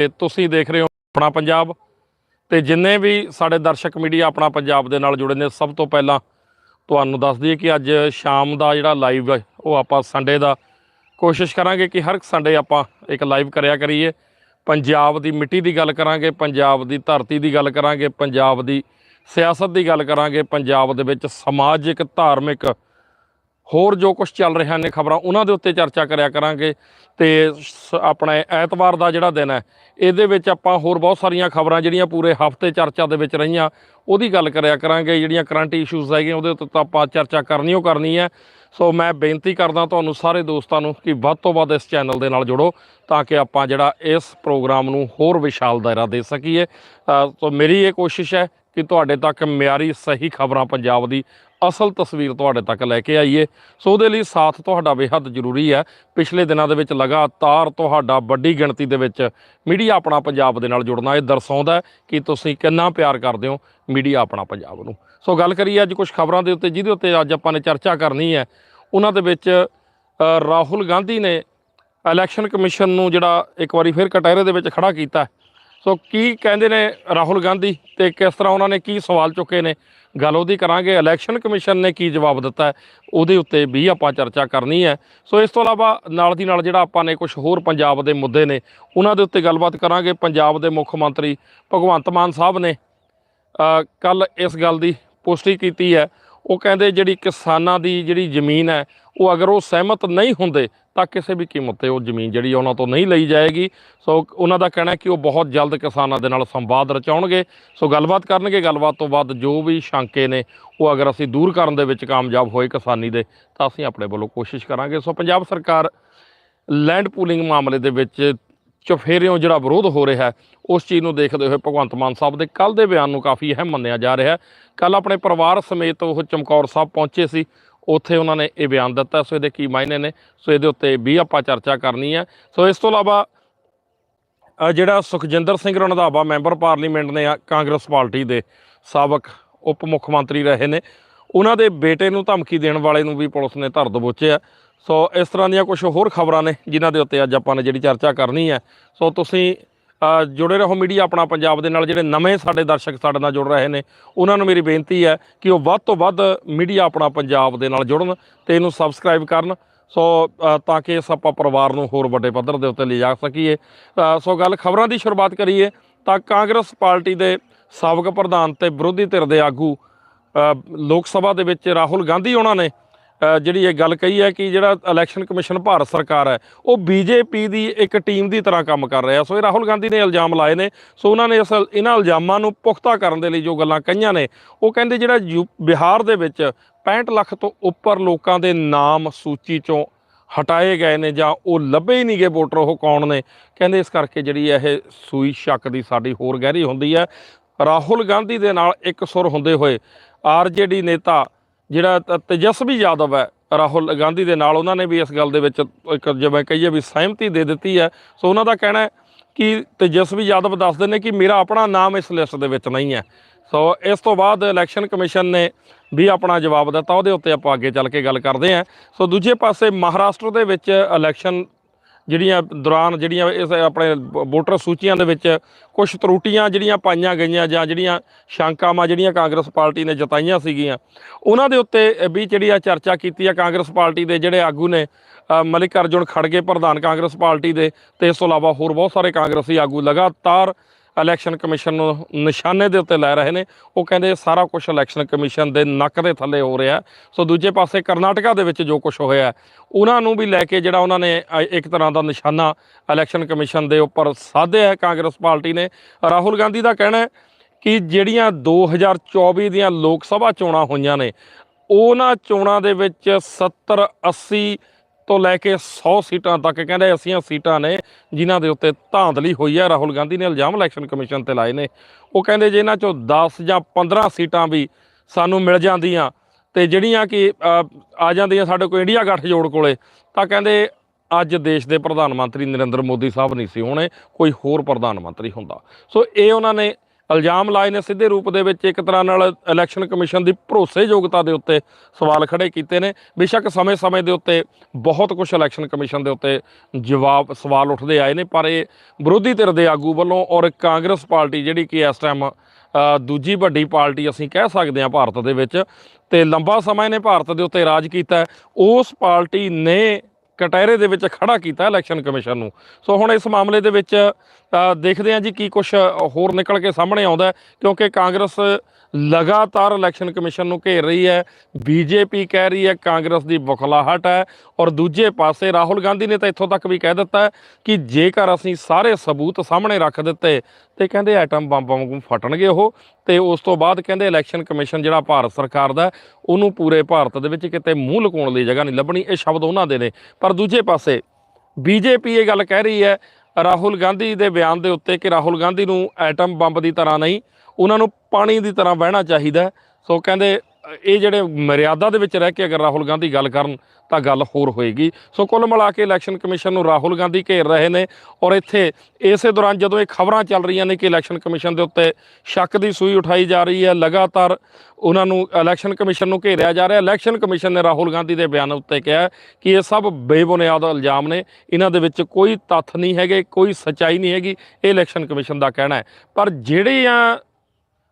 ਤੇ ਤੁਸੀਂ ਦੇਖ ਰਹੇ ਹੋ ਆਪਣਾ ਪੰਜਾਬ ਤੇ ਜਿੰਨੇ ਵੀ ਸਾਡੇ ਦਰਸ਼ਕ ਮੀਡੀਆ ਆਪਣਾ ਪੰਜਾਬ ਦੇ ਨਾਲ ਜੁੜੇ ਨੇ, ਸਭ ਤੋਂ ਪਹਿਲਾਂ ਤੁਹਾਨੂੰ ਦੱਸ ਦਈਏ ਕਿ ਅੱਜ ਸ਼ਾਮ ਦਾ ਜਿਹੜਾ ਲਾਈਵ ਹੈ, ਉਹ ਆਪਾਂ ਸੰਡੇ ਦਾ ਕੋਸ਼ਿਸ਼ ਕਰਾਂਗੇ ਕਿ ਹਰ ਸੰਡੇ ਆਪਾਂ ਇੱਕ ਲਾਈਵ ਕਰਿਆ ਕਰੀਏ। ਪੰਜਾਬ ਦੀ ਮਿੱਟੀ ਦੀ ਗੱਲ ਕਰਾਂਗੇ, ਪੰਜਾਬ ਦੀ ਧਰਤੀ ਦੀ ਗੱਲ ਕਰਾਂਗੇ, ਪੰਜਾਬ ਦੀ ਸਿਆਸਤ ਦੀ ਗੱਲ ਕਰਾਂਗੇ, ਪੰਜਾਬ ਦੇ ਵਿੱਚ ਸਮਾਜਿਕ, ਧਾਰਮਿਕ ਹੋਰ ਜੋ ਕੁਝ ਚੱਲ ਰਿਹਾ ਨੇ ਖਬਰਾਂ ਉਹਨਾਂ ਦੇ ਉੱਤੇ ਚਰਚਾ ਕਰਿਆ ਕਰਾਂਗੇ। ਤੇ ਸ- ਆਪਣਾ ਐਤਵਾਰ ਦਾ ਜਿਹੜਾ ਦਿਨ ਹੈ ਇਹਦੇ ਵਿੱਚ ਆਪਾਂ ਹੋਰ ਬਹੁਤ ਸਾਰੀਆਂ ਖਬਰਾਂ ਜਿਹੜੀਆਂ ਪੂਰੇ ਹਫ਼ਤੇ ਚਰਚਾ ਦੇ ਵਿੱਚ ਰਹੀਆਂ ਉਹਦੀ ਗੱਲ ਕਰਿਆ ਕਰਾਂਗੇ। ਜਿਹੜੀਆਂ ਕਰੰਟ ਇਸ਼ੂਜ਼ ਹੈਗੇ ਉਹਦੇ ਉੱਤੇ ਤਾਂ ਆਪਾਂ ਚਰਚਾ ਕਰਨੀ ਓ ਕਰਨੀ ਹੈ। ਸੋ ਮੈਂ ਬੇਨਤੀ ਕਰਦਾ ਤੁਹਾਨੂੰ ਸਾਰੇ ਦੋਸਤਾਂ ਨੂੰ ਕਿ ਵੱਧ ਤੋਂ ਵੱਧ ਇਸ ਚੈਨਲ ਦੇ ਨਾਲ ਜੁੜੋ ਤਾਂ ਕਿ ਆਪਾਂ ਜਿਹੜਾ ਇਸ ਪ੍ਰੋਗਰਾਮ ਨੂੰ ਹੋਰ ਵਿਸ਼ਾਲ ਦਾਇਰਾ ਦੇ ਸਕੀਏ। ਅ, ਸੋ ਮੇਰੀ ਇਹ ਕੋਸ਼ਿਸ਼ ਹੈ ਕਿ ਤੁਹਾਡੇ ਤੱਕ ਮਿਆਰੀ ਸਹੀ ਖਬਰਾਂ ਪੰਜਾਬ ਦੀ ਅਸਲ ਤਸਵੀਰ ਤੁਹਾਡੇ ਤੱਕ ਲੈ ਕੇ ਆਈਏ। ਸੋ ਉਹਦੇ ਲਈ ਸਾਥ ਤੁਹਾਡਾ ਬੇਹੱਦ ਜ਼ਰੂਰੀ ਹੈ। ਪਿਛਲੇ ਦਿਨਾਂ ਦੇ ਵਿੱਚ ਲਗਾਤਾਰ ਤੁਹਾਡਾ ਵੱਡੀ ਗਿਣਤੀ ਦੇ ਵਿੱਚ ਮੀਡੀਆ ਆਪਣਾ ਪੰਜਾਬ ਦੇ ਨਾਲ ਜੁੜਨਾ ਇਹ ਦਰਸਾਉਂਦਾ ਕਿ ਤੁਸੀਂ ਕਿੰਨਾ ਪਿਆਰ ਕਰਦੇ ਹੋ ਮੀਡੀਆ ਆਪਣਾ ਪੰਜਾਬ ਨੂੰ। ਸੋ ਗੱਲ ਕਰੀਏ ਅੱਜ ਕੁਝ ਖਬਰਾਂ ਦੇ ਉੱਤੇ, ਜਿਹਦੇ ਉੱਤੇ ਅੱਜ ਆਪਾਂ ਨੇ ਚਰਚਾ ਕਰਨੀ ਹੈ। ਉਹਨਾਂ ਦੇ ਵਿੱਚ ਰਾਹੁਲ ਗਾਂਧੀ ਨੇ ਇਲੈਕਸ਼ਨ ਕਮਿਸ਼ਨ ਨੂੰ ਜਿਹੜਾ ਇੱਕ ਵਾਰੀ ਫਿਰ ਕਟਹਿਰੇ ਦੇ ਵਿੱਚ ਖੜਾ ਕੀਤਾ ਸੋ ਕੀ ਕਹਿੰਦੇ ਨੇ ਰਾਹੁਲ ਗਾਂਧੀ ਤੇ ਕਿਸ ਤਰ੍ਹਾਂ ਉਹਨਾਂ ਨੇ ਕੀ ਸਵਾਲ ਚੁੱਕੇ ਨੇ? ਗੱਲ ਉਹਦੀ ਕਰਾਂਗੇ। ਇਲੈਕਸ਼ਨ ਕਮਿਸ਼ਨ ਨੇ ਕੀ ਜਵਾਬ ਦਿੱਤਾ ਉਹਦੇ ਉੱਤੇ ਵੀ ਆਪਾਂ ਚਰਚਾ ਕਰਨੀ ਹੈ। ਸੋ ਇਸ ਤੋਂ ਇਲਾਵਾ ਨਾਲ ਦੀ ਨਾਲ ਜਿਹੜਾ ਆਪਾਂ ਨੇ ਕੁਝ ਹੋਰ ਪੰਜਾਬ ਦੇ ਮੁੱਦੇ ਨੇ, ਉਹਨਾਂ ਦੇ ਉੱਤੇ ਗੱਲਬਾਤ ਕਰਾਂਗੇ। ਪੰਜਾਬ ਦੇ ਮੁੱਖ ਮੰਤਰੀ ਭਗਵੰਤ ਮਾਨ ਸਾਹਿਬ ਨੇ ਕੱਲ ਇਸ ਗੱਲ ਦੀ ਪੁਸ਼ਟੀ ਕੀਤੀ ਹੈ। ਉਹ ਕਹਿੰਦੇ ਜਿਹੜੀ ਕਿਸਾਨਾਂ ਦੀ ਜਿਹੜੀ ਜ਼ਮੀਨ ਹੈ, ਉਹ ਅਗਰ ਉਹ ਸਹਿਮਤ ਨਹੀਂ ਹੁੰਦੇ, ਤਾਂ ਕਿਸੇ ਵੀ ਕੀਮਤ ਤੇ ਉਹ ਜ਼ਮੀਨ ਜਿਹੜੀ ਉਹਨਾਂ ਤੋਂ ਨਹੀਂ ਲਈ ਜਾਏਗੀ। ਸੋ ਉਹਨਾਂ ਦਾ ਕਹਿਣਾ ਕਿ ਉਹ ਬਹੁਤ ਜਲਦ ਕਿਸਾਨਾਂ ਦੇ ਨਾਲ ਸੰਵਾਦ ਰਚਾਉਣਗੇ। ਸੋ ਗੱਲਬਾਤ ਕਰਨਗੇ। ਗੱਲਬਾਤ ਤੋਂ ਬਾਅਦ ਜੋ ਵੀ ਸ਼ੰਕੇ ਨੇ, ਉਹ ਅਗਰ ਅਸੀਂ ਦੂਰ ਕਰਨ ਦੇ ਵਿੱਚ ਕਾਮਯਾਬ ਹੋਏ ਕਿਸਾਨੀ ਦੇ, ਤਾਂ ਅਸੀਂ ਆਪਣੇ ਵੱਲੋਂ ਕੋਸ਼ਿਸ਼ ਕਰਾਂਗੇ। ਸੋ ਪੰਜਾਬ ਸਰਕਾਰ ਲੈਂਡ ਪੂਲਿੰਗ ਮਾਮਲੇ ਦੇ ਵਿੱਚ ਚੁਫੇਰਿਓਂ ਜਿਹੜਾ ਵਿਰੋਧ ਹੋ ਰਿਹਾ ਹੈ, ਉਸ ਚੀਜ਼ ਨੂੰ ਦੇਖਦੇ ਹੋਏ ਭਗਵੰਤ ਮਾਨ ਸਾਹਿਬ ਦੇ ਕੱਲ ਦੇ ਬਿਆਨ ਨੂੰ ਕਾਫੀ ਅਹਿਮ ਮੰਨਿਆ ਜਾ ਰਿਹਾ ਹੈ। ਕੱਲ ਆਪਣੇ ਪਰਿਵਾਰ ਸਮੇਤ ਉਹ ਚਮਕੌਰ ਸਾਹਿਬ ਪਹੁੰਚੇ ਸੀ, ਉੱਥੇ ਉਹਨਾਂ ਨੇ ਇਹ ਬਿਆਨ ਦਿੱਤਾ। ਸੋ ਇਹਦੇ ਕੀ ਮਾਇਨੇ ਨੇ? ਸੋ ਇਹਦੇ ਉੱਤੇ ਵੀ ਆਪਾਂ ਚਰਚਾ ਕਰਨੀ ਹੈ। ਸੋ ਇਸ ਤੋਂ ਇਲਾਵਾ ਜਿਹੜਾ ਸੁਖਜਿੰਦਰ ਸਿੰਘ ਰਣਧਾਵਾ ਮੈਂਬਰ ਪਾਰਲੀਮੈਂਟ ਨੇ ਕਾਂਗਰਸ ਪਾਰਟੀ ਦੇ ਸਾਬਕ ਉਪ ਮੁੱਖ ਮੰਤਰੀ ਰਹੇ ਨੇ। ਉਹਨਾਂ ਦੇ ਬੇਟੇ ਨੂੰ ਧਮਕੀ ਦੇਣ ਵਾਲੇ ਨੂੰ ਵੀ ਪੁਲਿਸ ਨੇ ਧਰ ਦਬੋਚਿਆ ਸੋ ਇਸ ਤਰ੍ਹਾਂ ਦੀਆਂ ਕੁਝ ਹੋਰ ਖਬਰਾਂ ਨੇ ਜਿਨ੍ਹਾਂ ਦੇ ਉੱਤੇ ਅੱਜ ਆਪਾਂ ਨੇ ਜਿਹੜੀ ਚਰਚਾ ਕਰਨੀ ਹੈ। ਸੋ ਤੁਸੀਂ ਜੁੜੇ ਰਹੋ ਮੀਡੀਆ ਆਪਣਾ ਪੰਜਾਬ ਦੇ ਨਾਲ, ਜਿਹੜੇ ਨਵੇਂ ਸਾਡੇ ਦਰਸ਼ਕ ਸਾਡੇ ਨਾਲ ਜੁੜ ਰਹੇ ਨੇ, ਉਹਨਾਂ ਨੂੰ ਮੇਰੀ ਬੇਨਤੀ ਹੈ ਕਿ ਉਹ ਵੱਧ ਤੋਂ ਵੱਧ ਮੀਡੀਆ ਆਪਣਾ ਪੰਜਾਬ ਦੇ ਨਾਲ ਜੁੜਨ ਤੇ ਇਹਨੂੰ ਸਬਸਕ੍ਰਾਈਬ ਕਰਨ। ਸੋ ਤਾਂ ਕਿ ਇਸ ਆਪਾਂ ਪਰਿਵਾਰ ਨੂੰ ਹੋਰ ਵੱਡੇ ਪੱਧਰ ਦੇ ਉੱਤੇ ਲਿਜਾ ਸਕੀਏ। ਸੋ ਗੱਲ ਖਬਰਾਂ ਦੀ ਸ਼ੁਰੂਆਤ ਕਰੀਏ ਤਾਂ ਕਾਂਗਰਸ ਪਾਰਟੀ ਦੇ ਸਾਬਕ ਪ੍ਰਧਾਨ ਤੇ ਵਿਰੋਧੀ ਧਿਰ ਦੇ ਆਗੂ ਲੋਕ ਸਭਾ ਦੇ ਵਿੱਚ ਰਾਹੁਲ ਗਾਂਧੀ ਉਹਨਾਂ ਨੇ ਜਿਹੜੀ ਇਹ ਗੱਲ ਕਹੀ ਹੈ ਕਿ ਜਿਹੜਾ ਇਲੈਕਸ਼ਨ ਕਮਿਸ਼ਨ ਭਾਰਤ ਸਰਕਾਰ ਹੈ, ਉਹ ਬੀਜੇਪੀ ਦੀ ਇੱਕ ਟੀਮ ਦੀ ਤਰ੍ਹਾਂ ਕੰਮ ਕਰ ਰਿਹਾ। ਸੋ ਇਹ ਰਾਹੁਲ ਗਾਂਧੀ ਨੇ ਇਲਜ਼ਾਮ ਲਾਏ ਨੇ। ਸੋ ਉਹਨਾਂ ਨੇ ਇਸ ਇਹਨਾਂ ਇਲਜ਼ਾਮਾਂ ਨੂੰ ਪੁਖਤਾ ਕਰਨ ਦੇ ਲਈ ਜੋ ਗੱਲਾਂ ਕਹੀਆਂ ਨੇ, ਉਹ ਕਹਿੰਦੇ ਜਿਹੜਾ ਯੂ, ਬਿਹਾਰ ਦੇ ਵਿੱਚ 65 ਲੱਖ ਤੋਂ ਉੱਪਰ ਲੋਕਾਂ ਦੇ ਨਾਮ ਸੂਚੀ ਚੋਂ ਹਟਾਏ ਗਏ ਨੇ ਜਾਂ ਉਹ ਲੱਭੇ ਹੀ ਨਹੀਂ ਗਏ ਵੋਟਰ ਉਹ ਕੌਣ ਨੇ। ਕਹਿੰਦੇ ਇਸ ਕਰਕੇ ਜਿਹੜੀ ਇਹ ਸੂਈ ਸ਼ੱਕ ਦੀ ਸਾਡੀ ਹੋਰ ਗਹਿਰੀ ਹੁੰਦੀ ਹੈ। ਰਾਹੁਲ ਗਾਂਧੀ ਦੇ ਨਾਲ ਇੱਕ ਸੁਰ ਹੁੰਦੇ ਹੋਏ ਆਰਜੇਡੀ ਨੇਤਾ ਜਿਹੜਾ ਤ- ਤੇਜਸਵੀ ਯਾਦਵ ਹੈ, ਰਾਹੁਲ ਗਾਂਧੀ ਦੇ ਨਾਲ ਉਹਨਾਂ ਨੇ ਵੀ ਇਸ ਗੱਲ ਦੇ ਵਿੱਚ ਇੱਕ ਜਿਵੇਂ ਕਹੀਏ ਵੀ ਸਹਿਮਤੀ ਦੇ ਦਿੱਤੀ ਹੈ। ਸੋ ਉਹਨਾਂ ਦਾ ਕਹਿਣਾ ਹੈ ਕਿ ਤੇਜਸਵੀ ਯਾਦਵ ਦੱਸਦੇ ਨੇ ਕਿ ਮੇਰਾ ਆਪਣਾ ਨਾਮ ਇਸ ਲਿਸਟ ਦੇ ਵਿੱਚ ਨਹੀਂ ਹੈ। ਸੋ ਇਸ ਤੋਂ ਬਾਅਦ ਇਲੈਕਸ਼ਨ ਕਮਿਸ਼ਨ ਨੇ ਵੀ ਆਪਣਾ ਜਵਾਬ ਦਿੱਤਾ, ਉਹਦੇ ਉੱਤੇ ਆਪਾਂ ਅੱਗੇ ਚੱਲ ਕੇ ਗੱਲ ਕਰਦੇ ਹਾਂ। ਸੋ ਦੂਜੇ ਪਾਸੇ ਮਹਾਰਾਸ਼ਟਰ ਦੇ ਵਿੱਚ ਇਲੈਕਸ਼ਨ ਜਿਹੜੀਆਂ ਦੌਰਾਨ ਜਿਹੜੀਆਂ ਇਸ ਆਪਣੇ ਵੋਟਰ ਸੂਚੀਆਂ ਦੇ ਵਿੱਚ ਕੁਝ ਤਰੁੱਟੀਆਂ ਜਿਹੜੀਆਂ ਪਾਈਆਂ ਗਈਆਂ ਜਾਂ ਜਿਹੜੀਆਂ ਸ਼ੰਕਾਵਾਂ ਜਿਹੜੀਆਂ ਕਾਂਗਰਸ ਪਾਰਟੀ ਨੇ ਜਤਾਈਆਂ ਸੀਗੀਆਂ, ਉਹਨਾਂ ਦੇ ਉੱਤੇ ਵੀ ਜਿਹੜੀ ਆ ਚਰਚਾ ਕੀਤੀ ਆ ਕਾਂਗਰਸ ਪਾਰਟੀ ਦੇ ਜਿਹੜੇ ਆਗੂ ਨੇ ਮਲਿਕ ਅਰਜੁਨ ਖੜਗੇ ਪ੍ਰਧਾਨ ਕਾਂਗਰਸ ਪਾਰਟੀ ਦੇ, ਤੇ ਇਸ ਤੋਂ ਇਲਾਵਾ ਹੋਰ ਬਹੁਤ ਸਾਰੇ ਕਾਂਗਰਸੀ ਆਗੂ ਲਗਾਤਾਰ ਇਲੈਕਸ਼ਨ ਕਮਿਸ਼ਨ ਨੂੰ ਨਿਸ਼ਾਨੇ ਦੇ ਉੱਤੇ ਲੈ ਰਹੇ ਨੇ। ਉਹ ਕਹਿੰਦੇ ਸਾਰਾ ਕੁਝ ਇਲੈਕਸ਼ਨ ਕਮਿਸ਼ਨ ਦੇ ਨੱਕ ਦੇ ਥੱਲੇ ਹੋ ਰਿਹਾ। ਸੋ ਦੂਜੇ ਪਾਸੇ ਕਰਨਾਟਕਾ ਦੇ ਵਿੱਚ ਜੋ ਕੁਝ ਹੋਇਆ, ਉਹਨਾਂ ਨੂੰ ਵੀ ਲੈ ਕੇ ਜਿਹੜਾ ਉਹਨਾਂ ਨੇ ਇੱਕ ਤਰ੍ਹਾਂ ਦਾ ਨਿਸ਼ਾਨਾ ਇਲੈਕਸ਼ਨ ਕਮਿਸ਼ਨ ਦੇ ਉੱਪਰ ਸਾਧਿਆ ਹੈ ਕਾਂਗਰਸ ਪਾਰਟੀ ਨੇ। ਰਾਹੁਲ ਗਾਂਧੀ ਦਾ ਕਹਿਣਾ ਹੈ ਕਿ ਜਿਹੜੀਆਂ 2024 ਦੀਆਂ ਲੋਕ ਸਭਾ ਚੋਣਾਂ ਹੋਈਆਂ ਨੇ, ਉਹਨਾਂ ਚੋਣਾਂ ਦੇ ਵਿੱਚ 70 80 ਤੋਂ ਲੈ ਕੇ 100 ਸੀਟਾਂ ਤੱਕ, ਕਹਿੰਦੇ ਐਸੀਆਂ ਸੀਟਾਂ ਨੇ ਜਿਨ੍ਹਾਂ ਦੇ ਉੱਤੇ ਧਾਂਦਲੀ ਹੋਈ ਹੈ ਰਾਹੁਲ ਗਾਂਧੀ ਨੇ ਇਲਜ਼ਾਮ ਇਲੈਕਸ਼ਨ ਕਮਿਸ਼ਨ ਤੇ ਲਾਏ ਨੇ। ਉਹ ਕਹਿੰਦੇ ਜੇ ਇਹਨਾਂ ਚੋਂ 10 ਜਾਂ 15 ਸੀਟਾਂ ਵੀ ਸਾਨੂੰ ਮਿਲ ਜਾਂਦੀਆਂ ਤੇ ਜਿਹੜੀਆਂ ਕਿ ਆ ਜਾਂਦੀਆਂ ਸਾਡੇ ਕੋਲ ਇੰਡੀਆ ਗੱਠਜੋੜ ਕੋਲੇ, ਤਾਂ ਕਹਿੰਦੇ ਅੱਜ ਦੇਸ਼ ਦੇ ਪ੍ਰਧਾਨ ਮੰਤਰੀ ਨਰਿੰਦਰ ਮੋਦੀ ਸਾਹਿਬ ਨਹੀਂ ਸੀ ਹੋਣੇ, ਕੋਈ ਹੋਰ ਪ੍ਰਧਾਨ ਮੰਤਰੀ ਹੁੰਦਾ। ਸੋ ਇਹ ਉਹਨਾਂ ਨੇ ਇਲਜ਼ਾਮ ਲਾਏ ਨੇ ਸਿੱਧੇ ਰੂਪ ਦੇ ਵਿੱਚ ਇੱਕ ਤਰ੍ਹਾਂ ਨਾਲ ਇਲੈਕਸ਼ਨ ਕਮਿਸ਼ਨ ਦੀ ਭਰੋਸੇਯੋਗਤਾ ਦੇ ਉੱਤੇ ਸਵਾਲ ਖੜੇ ਕੀਤੇ ਨੇ। ਬੇਸ਼ੱਕ ਸਮੇਂ-ਸਮੇਂ ਦੇ ਉੱਤੇ ਬਹੁਤ ਕੁਝ ਇਲੈਕਸ਼ਨ ਕਮਿਸ਼ਨ ਦੇ ਉੱਤੇ ਜਵਾਬ, ਸਵਾਲ ਉੱਠਦੇ ਆਏ ਨੇ, ਪਰ ਇਹ ਵਿਰੋਧੀ ਧਿਰ ਦੇ ਆਗੂ ਵੱਲੋਂ ਔਰ ਕਾਂਗਰਸ ਪਾਰਟੀ ਜਿਹੜੀ ਕਿ ਇਸ ਟਾਈਮ ਦੂਜੀ ਵੱਡੀ ਪਾਰਟੀ ਅਸੀਂ ਕਹਿ ਸਕਦੇ ਹਾਂ ਭਾਰਤ ਦੇ ਵਿੱਚ, ਤੇ ਲੰਬਾ ਸਮਾਂ ਇਹਨੇ ਭਾਰਤ ਦੇ ਉੱਤੇ ਰਾਜ ਕੀਤਾ ਉਸ ਪਾਰਟੀ ਨੇ ਕਟਹਿਰੇ ਦੇ ਵਿੱਚ ਖੜਾ ਕੀਤਾ ਇਲੈਕਸ਼ਨ ਕਮਿਸ਼ਨ ਨੂੰ। ਸੋ ਹੁਣ ਇਸ ਮਾਮਲੇ ਦੇ ਵਿੱਚ ਦੇਖਦੇ ਹਾਂ ਜੀ ਕੀ ਕੁਝ ਹੋਰ ਨਿਕਲ ਕੇ ਸਾਹਮਣੇ ਆਉਂਦਾ ਕਿਉਂਕਿ ਕਾਂਗਰਸ ਲਗਾਤਾਰ ਇਲੈਕਸ਼ਨ ਕਮਿਸ਼ਨ ਨੂੰ ਘੇਰ ਰਹੀ ਹੈ। ਬੀਜੇਪੀ ਕਹਿ ਰਹੀ ਹੈ ਕਾਂਗਰਸ ਦੀ ਬੁਖਲਾਹਟ ਹੈ ਔਰ ਦੂਜੇ ਪਾਸੇ ਰਾਹੁਲ ਗਾਂਧੀ ਨੇ ਤਾਂ ਇੱਥੋਂ ਤੱਕ ਵੀ ਕਹਿ ਦਿੱਤਾ ਕਿ ਜੇਕਰ ਅਸੀਂ ਸਾਰੇ ਸਬੂਤ ਸਾਹਮਣੇ ਰੱਖ ਦਿੱਤੇ ਤੇ ਕਹਿੰਦੇ ਐਟਮ ਬੰਬ ਵਾਂਗੂ ਫਟਣਗੇ ਉਹ, ਤੇ ਉਸ ਤੋਂ ਬਾਅਦ ਕਹਿੰਦੇ ਇਲੈਕਸ਼ਨ ਕਮਿਸ਼ਨ ਜਿਹੜਾ ਭਾਰਤ ਸਰਕਾਰ ਦਾ ਉਹਨੂੰ ਪੂਰੇ ਭਾਰਤ ਦੇ ਵਿੱਚ ਕਿਤੇ ਮੂੰਹ ਲੁਕਾਉਣ ਲਈ ਜਗ੍ਹਾ ਨਹੀਂ ਲੱਭਣੀ, ਇਹ ਸ਼ਬਦ ਉਹਨਾਂ ਦੇ ਨੇ। ਪਰ ਦੂਜੇ ਪਾਸੇ ਬੀਜੇਪੀ ਇਹ ਗੱਲ ਕਹਿ ਰਹੀ ਹੈ ਰਾਹੁਲ ਗਾਂਧੀ ਦੇ ਬਿਆਨ ਦੇ ਉੱਤੇ ਕਿ ਰਾਹੁਲ ਗਾਂਧੀ ਨੂੰ ਐਟਮ ਬੰਬ ਦੀ ਤਰ੍ਹਾਂ ਨਹੀਂ ਉਹਨਾਂ ਨੂੰ ਪਾਣੀ ਦੀ ਤਰ੍ਹਾਂ ਵਹਿਣਾ ਚਾਹੀਦਾ ਸੋ ਕਹਿੰਦੇ, ਇਹ ਜਿਹੜੇ ਮਰਿਆਦਾ ਦੇ ਵਿੱਚ ਰਹਿ ਕੇ ਅਗਰ ਰਾਹੁਲ ਗਾਂਧੀ ਗੱਲ ਕਰਨ, ਤਾਂ ਗੱਲ ਹੋਰ ਹੋਏਗੀ। ਸੋ ਕੁੱਲ ਮਿਲਾ ਕੇ ਇਲੈਕਸ਼ਨ ਕਮਿਸ਼ਨ ਨੂੰ ਰਾਹੁਲ ਗਾਂਧੀ ਘੇਰ ਰਹੇ ਨੇ ਔਰ ਇੱਥੇ ਇਸੇ ਦੌਰਾਨ ਜਦੋਂ ਇਹ ਖਬਰਾਂ ਚੱਲ ਰਹੀਆਂ ਨੇ ਕਿ ਇਲੈਕਸ਼ਨ ਕਮਿਸ਼ਨ ਦੇ ਉੱਤੇ ਸ਼ੱਕ ਦੀ ਸੂਈ ਉਠਾਈ ਜਾ ਰਹੀ ਹੈ, ਲਗਾਤਾਰ ਉਹਨਾਂ ਨੂੰ ਇਲੈਕਸ਼ਨ ਕਮਿਸ਼ਨ ਨੂੰ ਘੇਰਿਆ ਜਾ ਰਿਹਾ ਇਲੈਕਸ਼ਨ ਕਮਿਸ਼ਨ ਨੇ ਰਾਹੁਲ ਗਾਂਧੀ ਦੇ ਬਿਆਨ ਉੱਤੇ ਕਿਹਾ ਕਿ ਇਹ ਸਭ ਬੇਬੁਨਿਆਦ ਇਲਜ਼ਾਮ ਨੇ। ਇਹਨਾਂ ਦੇ ਵਿੱਚ ਕੋਈ ਤੱਥ ਨਹੀਂ ਹੈਗੇ, ਕੋਈ ਸੱਚਾਈ ਨਹੀਂ ਹੈਗੀ। ਇਹ ਇਲੈਕਸ਼ਨ ਕਮਿਸ਼ਨ ਦਾ ਕਹਿਣਾ ਹੈ। ਪਰ ਜਿਹੜੀਆਂ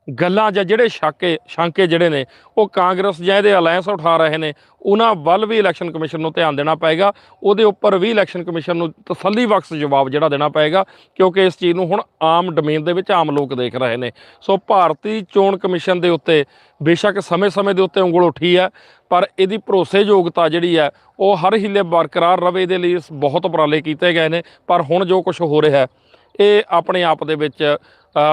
ਗੱਲਾਂ ਜਾਂ ਜਿਹੜੇ ਸ਼ਾਕੇ ਸ਼ਾਂਕੇ ਜਿਹੜੇ ਨੇ, ਉਹ ਕਾਂਗਰਸ ਜਾਂ ਇਹਦੇ ਅਲਾਇੰਸ ਉਠਾ ਰਹੇ ਨੇ, ਉਹਨਾਂ ਵੱਲ ਵੀ ਇਲੈਕਸ਼ਨ ਕਮਿਸ਼ਨ ਨੂੰ ਧਿਆਨ ਦੇਣਾ ਪਏਗਾ। ਉਹਦੇ ਉੱਪਰ ਵੀ ਇਲੈਕਸ਼ਨ ਕਮਿਸ਼ਨ ਨੂੰ ਤਸੱਲੀ ਬਖਸ਼ ਜਵਾਬ ਜਿਹੜਾ ਦੇਣਾ ਪਏਗਾ, ਕਿਉਂਕਿ ਇਸ ਚੀਜ਼ ਨੂੰ ਹੁਣ ਆਮ ਡੋਮੇਨ ਦੇ ਵਿੱਚ ਆਮ ਲੋਕ ਦੇਖ ਰਹੇ ਨੇ। ਸੋ ਭਾਰਤੀ ਚੋਣ ਕਮਿਸ਼ਨ ਦੇ ਉੱਤੇ ਬੇਸ਼ੱਕ ਸਮੇਂ-ਸਮੇਂ ਦੇ ਉੱਤੇ ਉਂਗਲ ਉੱਠੀ ਹੈ, ਪਰ ਇਹਦੀ ਭਰੋਸੇਯੋਗਤਾ ਜਿਹੜੀ ਹੈ, ਉਹ ਹਰ ਹਿੱਲੇ ਬਰਕਰਾਰ ਰਵੇ ਦੇ ਲਈ ਬਹੁਤ ਉਪਰਾਲੇ ਕੀਤੇ ਗਏ ਨੇ। ਪਰ ਹੁਣ ਜੋ ਕੁਝ ਹੋ ਰਿਹਾ ਹੈ ਇਹ ਆਪਣੇ ਆਪ ਦੇ ਵਿੱਚ